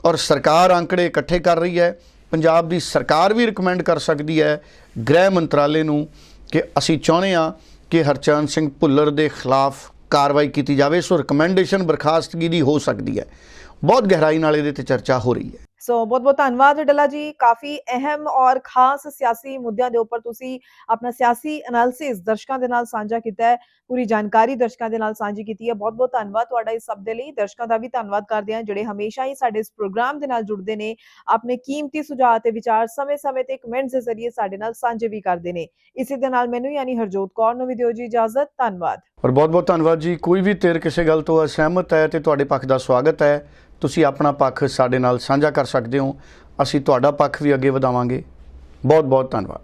ਔਰ ਸਰਕਾਰ ਅੰਕੜੇ ਇਕੱਠੇ ਕਰ ਰਹੀ ਹੈ। ਪੰਜਾਬ ਦੀ ਸਰਕਾਰ ਵੀ ਰეკਮੈਂਡ ਕਰ ਸਕਦੀ ਹੈ ਗ੍ਰਹਿ ਮੰਤਰਾਲੇ ਨੂੰ ਕਿ ਅਸੀਂ ਚਾਹੁੰਦੇ ਹਾਂ ਕਿ ਹਰਚਰਨ ਸਿੰਘ ਭੁੱਲਰ ਦੇ ਖਿਲਾਫ ਕਾਰਵਾਈ ਕੀਤੀ ਜਾਵੇ, ਸੋ ਰეკਮੈਂਡੇਸ਼ਨ ਬਰਖਾਸਤਗੀ ਦੀ ਹੋ ਸਕਦੀ ਹੈ। ਬਹੁਤ ਗਹਿਰਾਈ ਨਾਲ ਇਹਦੇ ਤੇ ਚਰਚਾ ਹੋ ਰਹੀ ਹੈ। ਸੋ ਬਹੁਤ ਬਹੁਤ ਧੰਨਵਾਦ ਡੱਲਾ ਜੀ। ਕਾਫੀ ਅਹਿਮ ਔਰ ਖਾਸ ਸਿਆਸੀ ਮੁੱਦਿਆਂ ਦੇ ਉੱਪਰ ਤੁਸੀਂ ਆਪਣਾ ਸਿਆਸੀ ਐਨਾਲਿਸਿਸ ਦਰਸ਼ਕਾਂ ਦੇ ਨਾਲ ਸਾਂਝਾ ਕੀਤਾ ਹੈ। ਪੂਰੀ ਜਾਣਕਾਰੀ ਦਰਸ਼ਕਾਂ ਦੇ ਨਾਲ ਸਾਂਝੀ ਕੀਤੀ ਹੈ। ਬਹੁਤ ਬਹੁਤ ਧੰਨਵਾਦ ਤੁਹਾਡਾ ਇਸ ਸਭ ਦੇ ਲਈ। ਦਰਸ਼ਕਾਂ ਦਾ ਵੀ ਧੰਨਵਾਦ ਕਰਦੇ ਹਾਂ, ਜਿਹੜੇ ਹਮੇਸ਼ਾ ਹੀ ਸਾਡੇ ਇਸ ਪ੍ਰੋਗਰਾਮ ਦੇ ਨਾਲ ਜੁੜਦੇ ਨੇ। ਆਪਣੇ ਕੀਮਤੀ ਸੁਝਾਅ ਤੇ ਵਿਚਾਰ ਸਮੇਂ-ਸਮੇਂ ਤੇ ਕਮੈਂਟਸ ਦੇ ਜ਼ਰੀਏ ਸਾਡੇ ਨਾਲ ਸਾਂਝੇ ਵੀ ਕਰਦੇ ਨੇ। ਇਸੇ ਦੇ ਨਾਲ ਮੈਨੂੰ ਯਾਨੀ ਹਰਜੋਤ ਕੌਰ ਨੂੰ ਵੀ ਦਿਓ ਜੀ ਇਜਾਜ਼ਤ। ਧੰਨਵਾਦ। ਔਰ ਬਹੁਤ ਬਹੁਤ ਧੰਨਵਾਦ ਜੀ। ਕੋਈ ਵੀ ਧਿਰ ਕਿਸੇ ਗੱਲ ਤੋਂ ਅਸਹਿਮਤ ਹੈ ਤੇ ਤੁਹਾਡੇ ਪੱਖ ਦਾ ਸਵਾਗਤ ਹੈ। ਤੁਸੀਂ ਆਪਣਾ ਪੱਖ ਸਾਡੇ ਨਾਲ ਸਾਂਝਾ ਕਰ ਸਕਦੇ ਹੋ। ਅਸੀਂ ਤੁਹਾਡਾ ਪੱਖ ਵੀ ਅੱਗੇ ਵਧਾਵਾਂਗੇ। ਬਹੁਤ ਬਹੁਤ ਧੰਨਵਾਦ।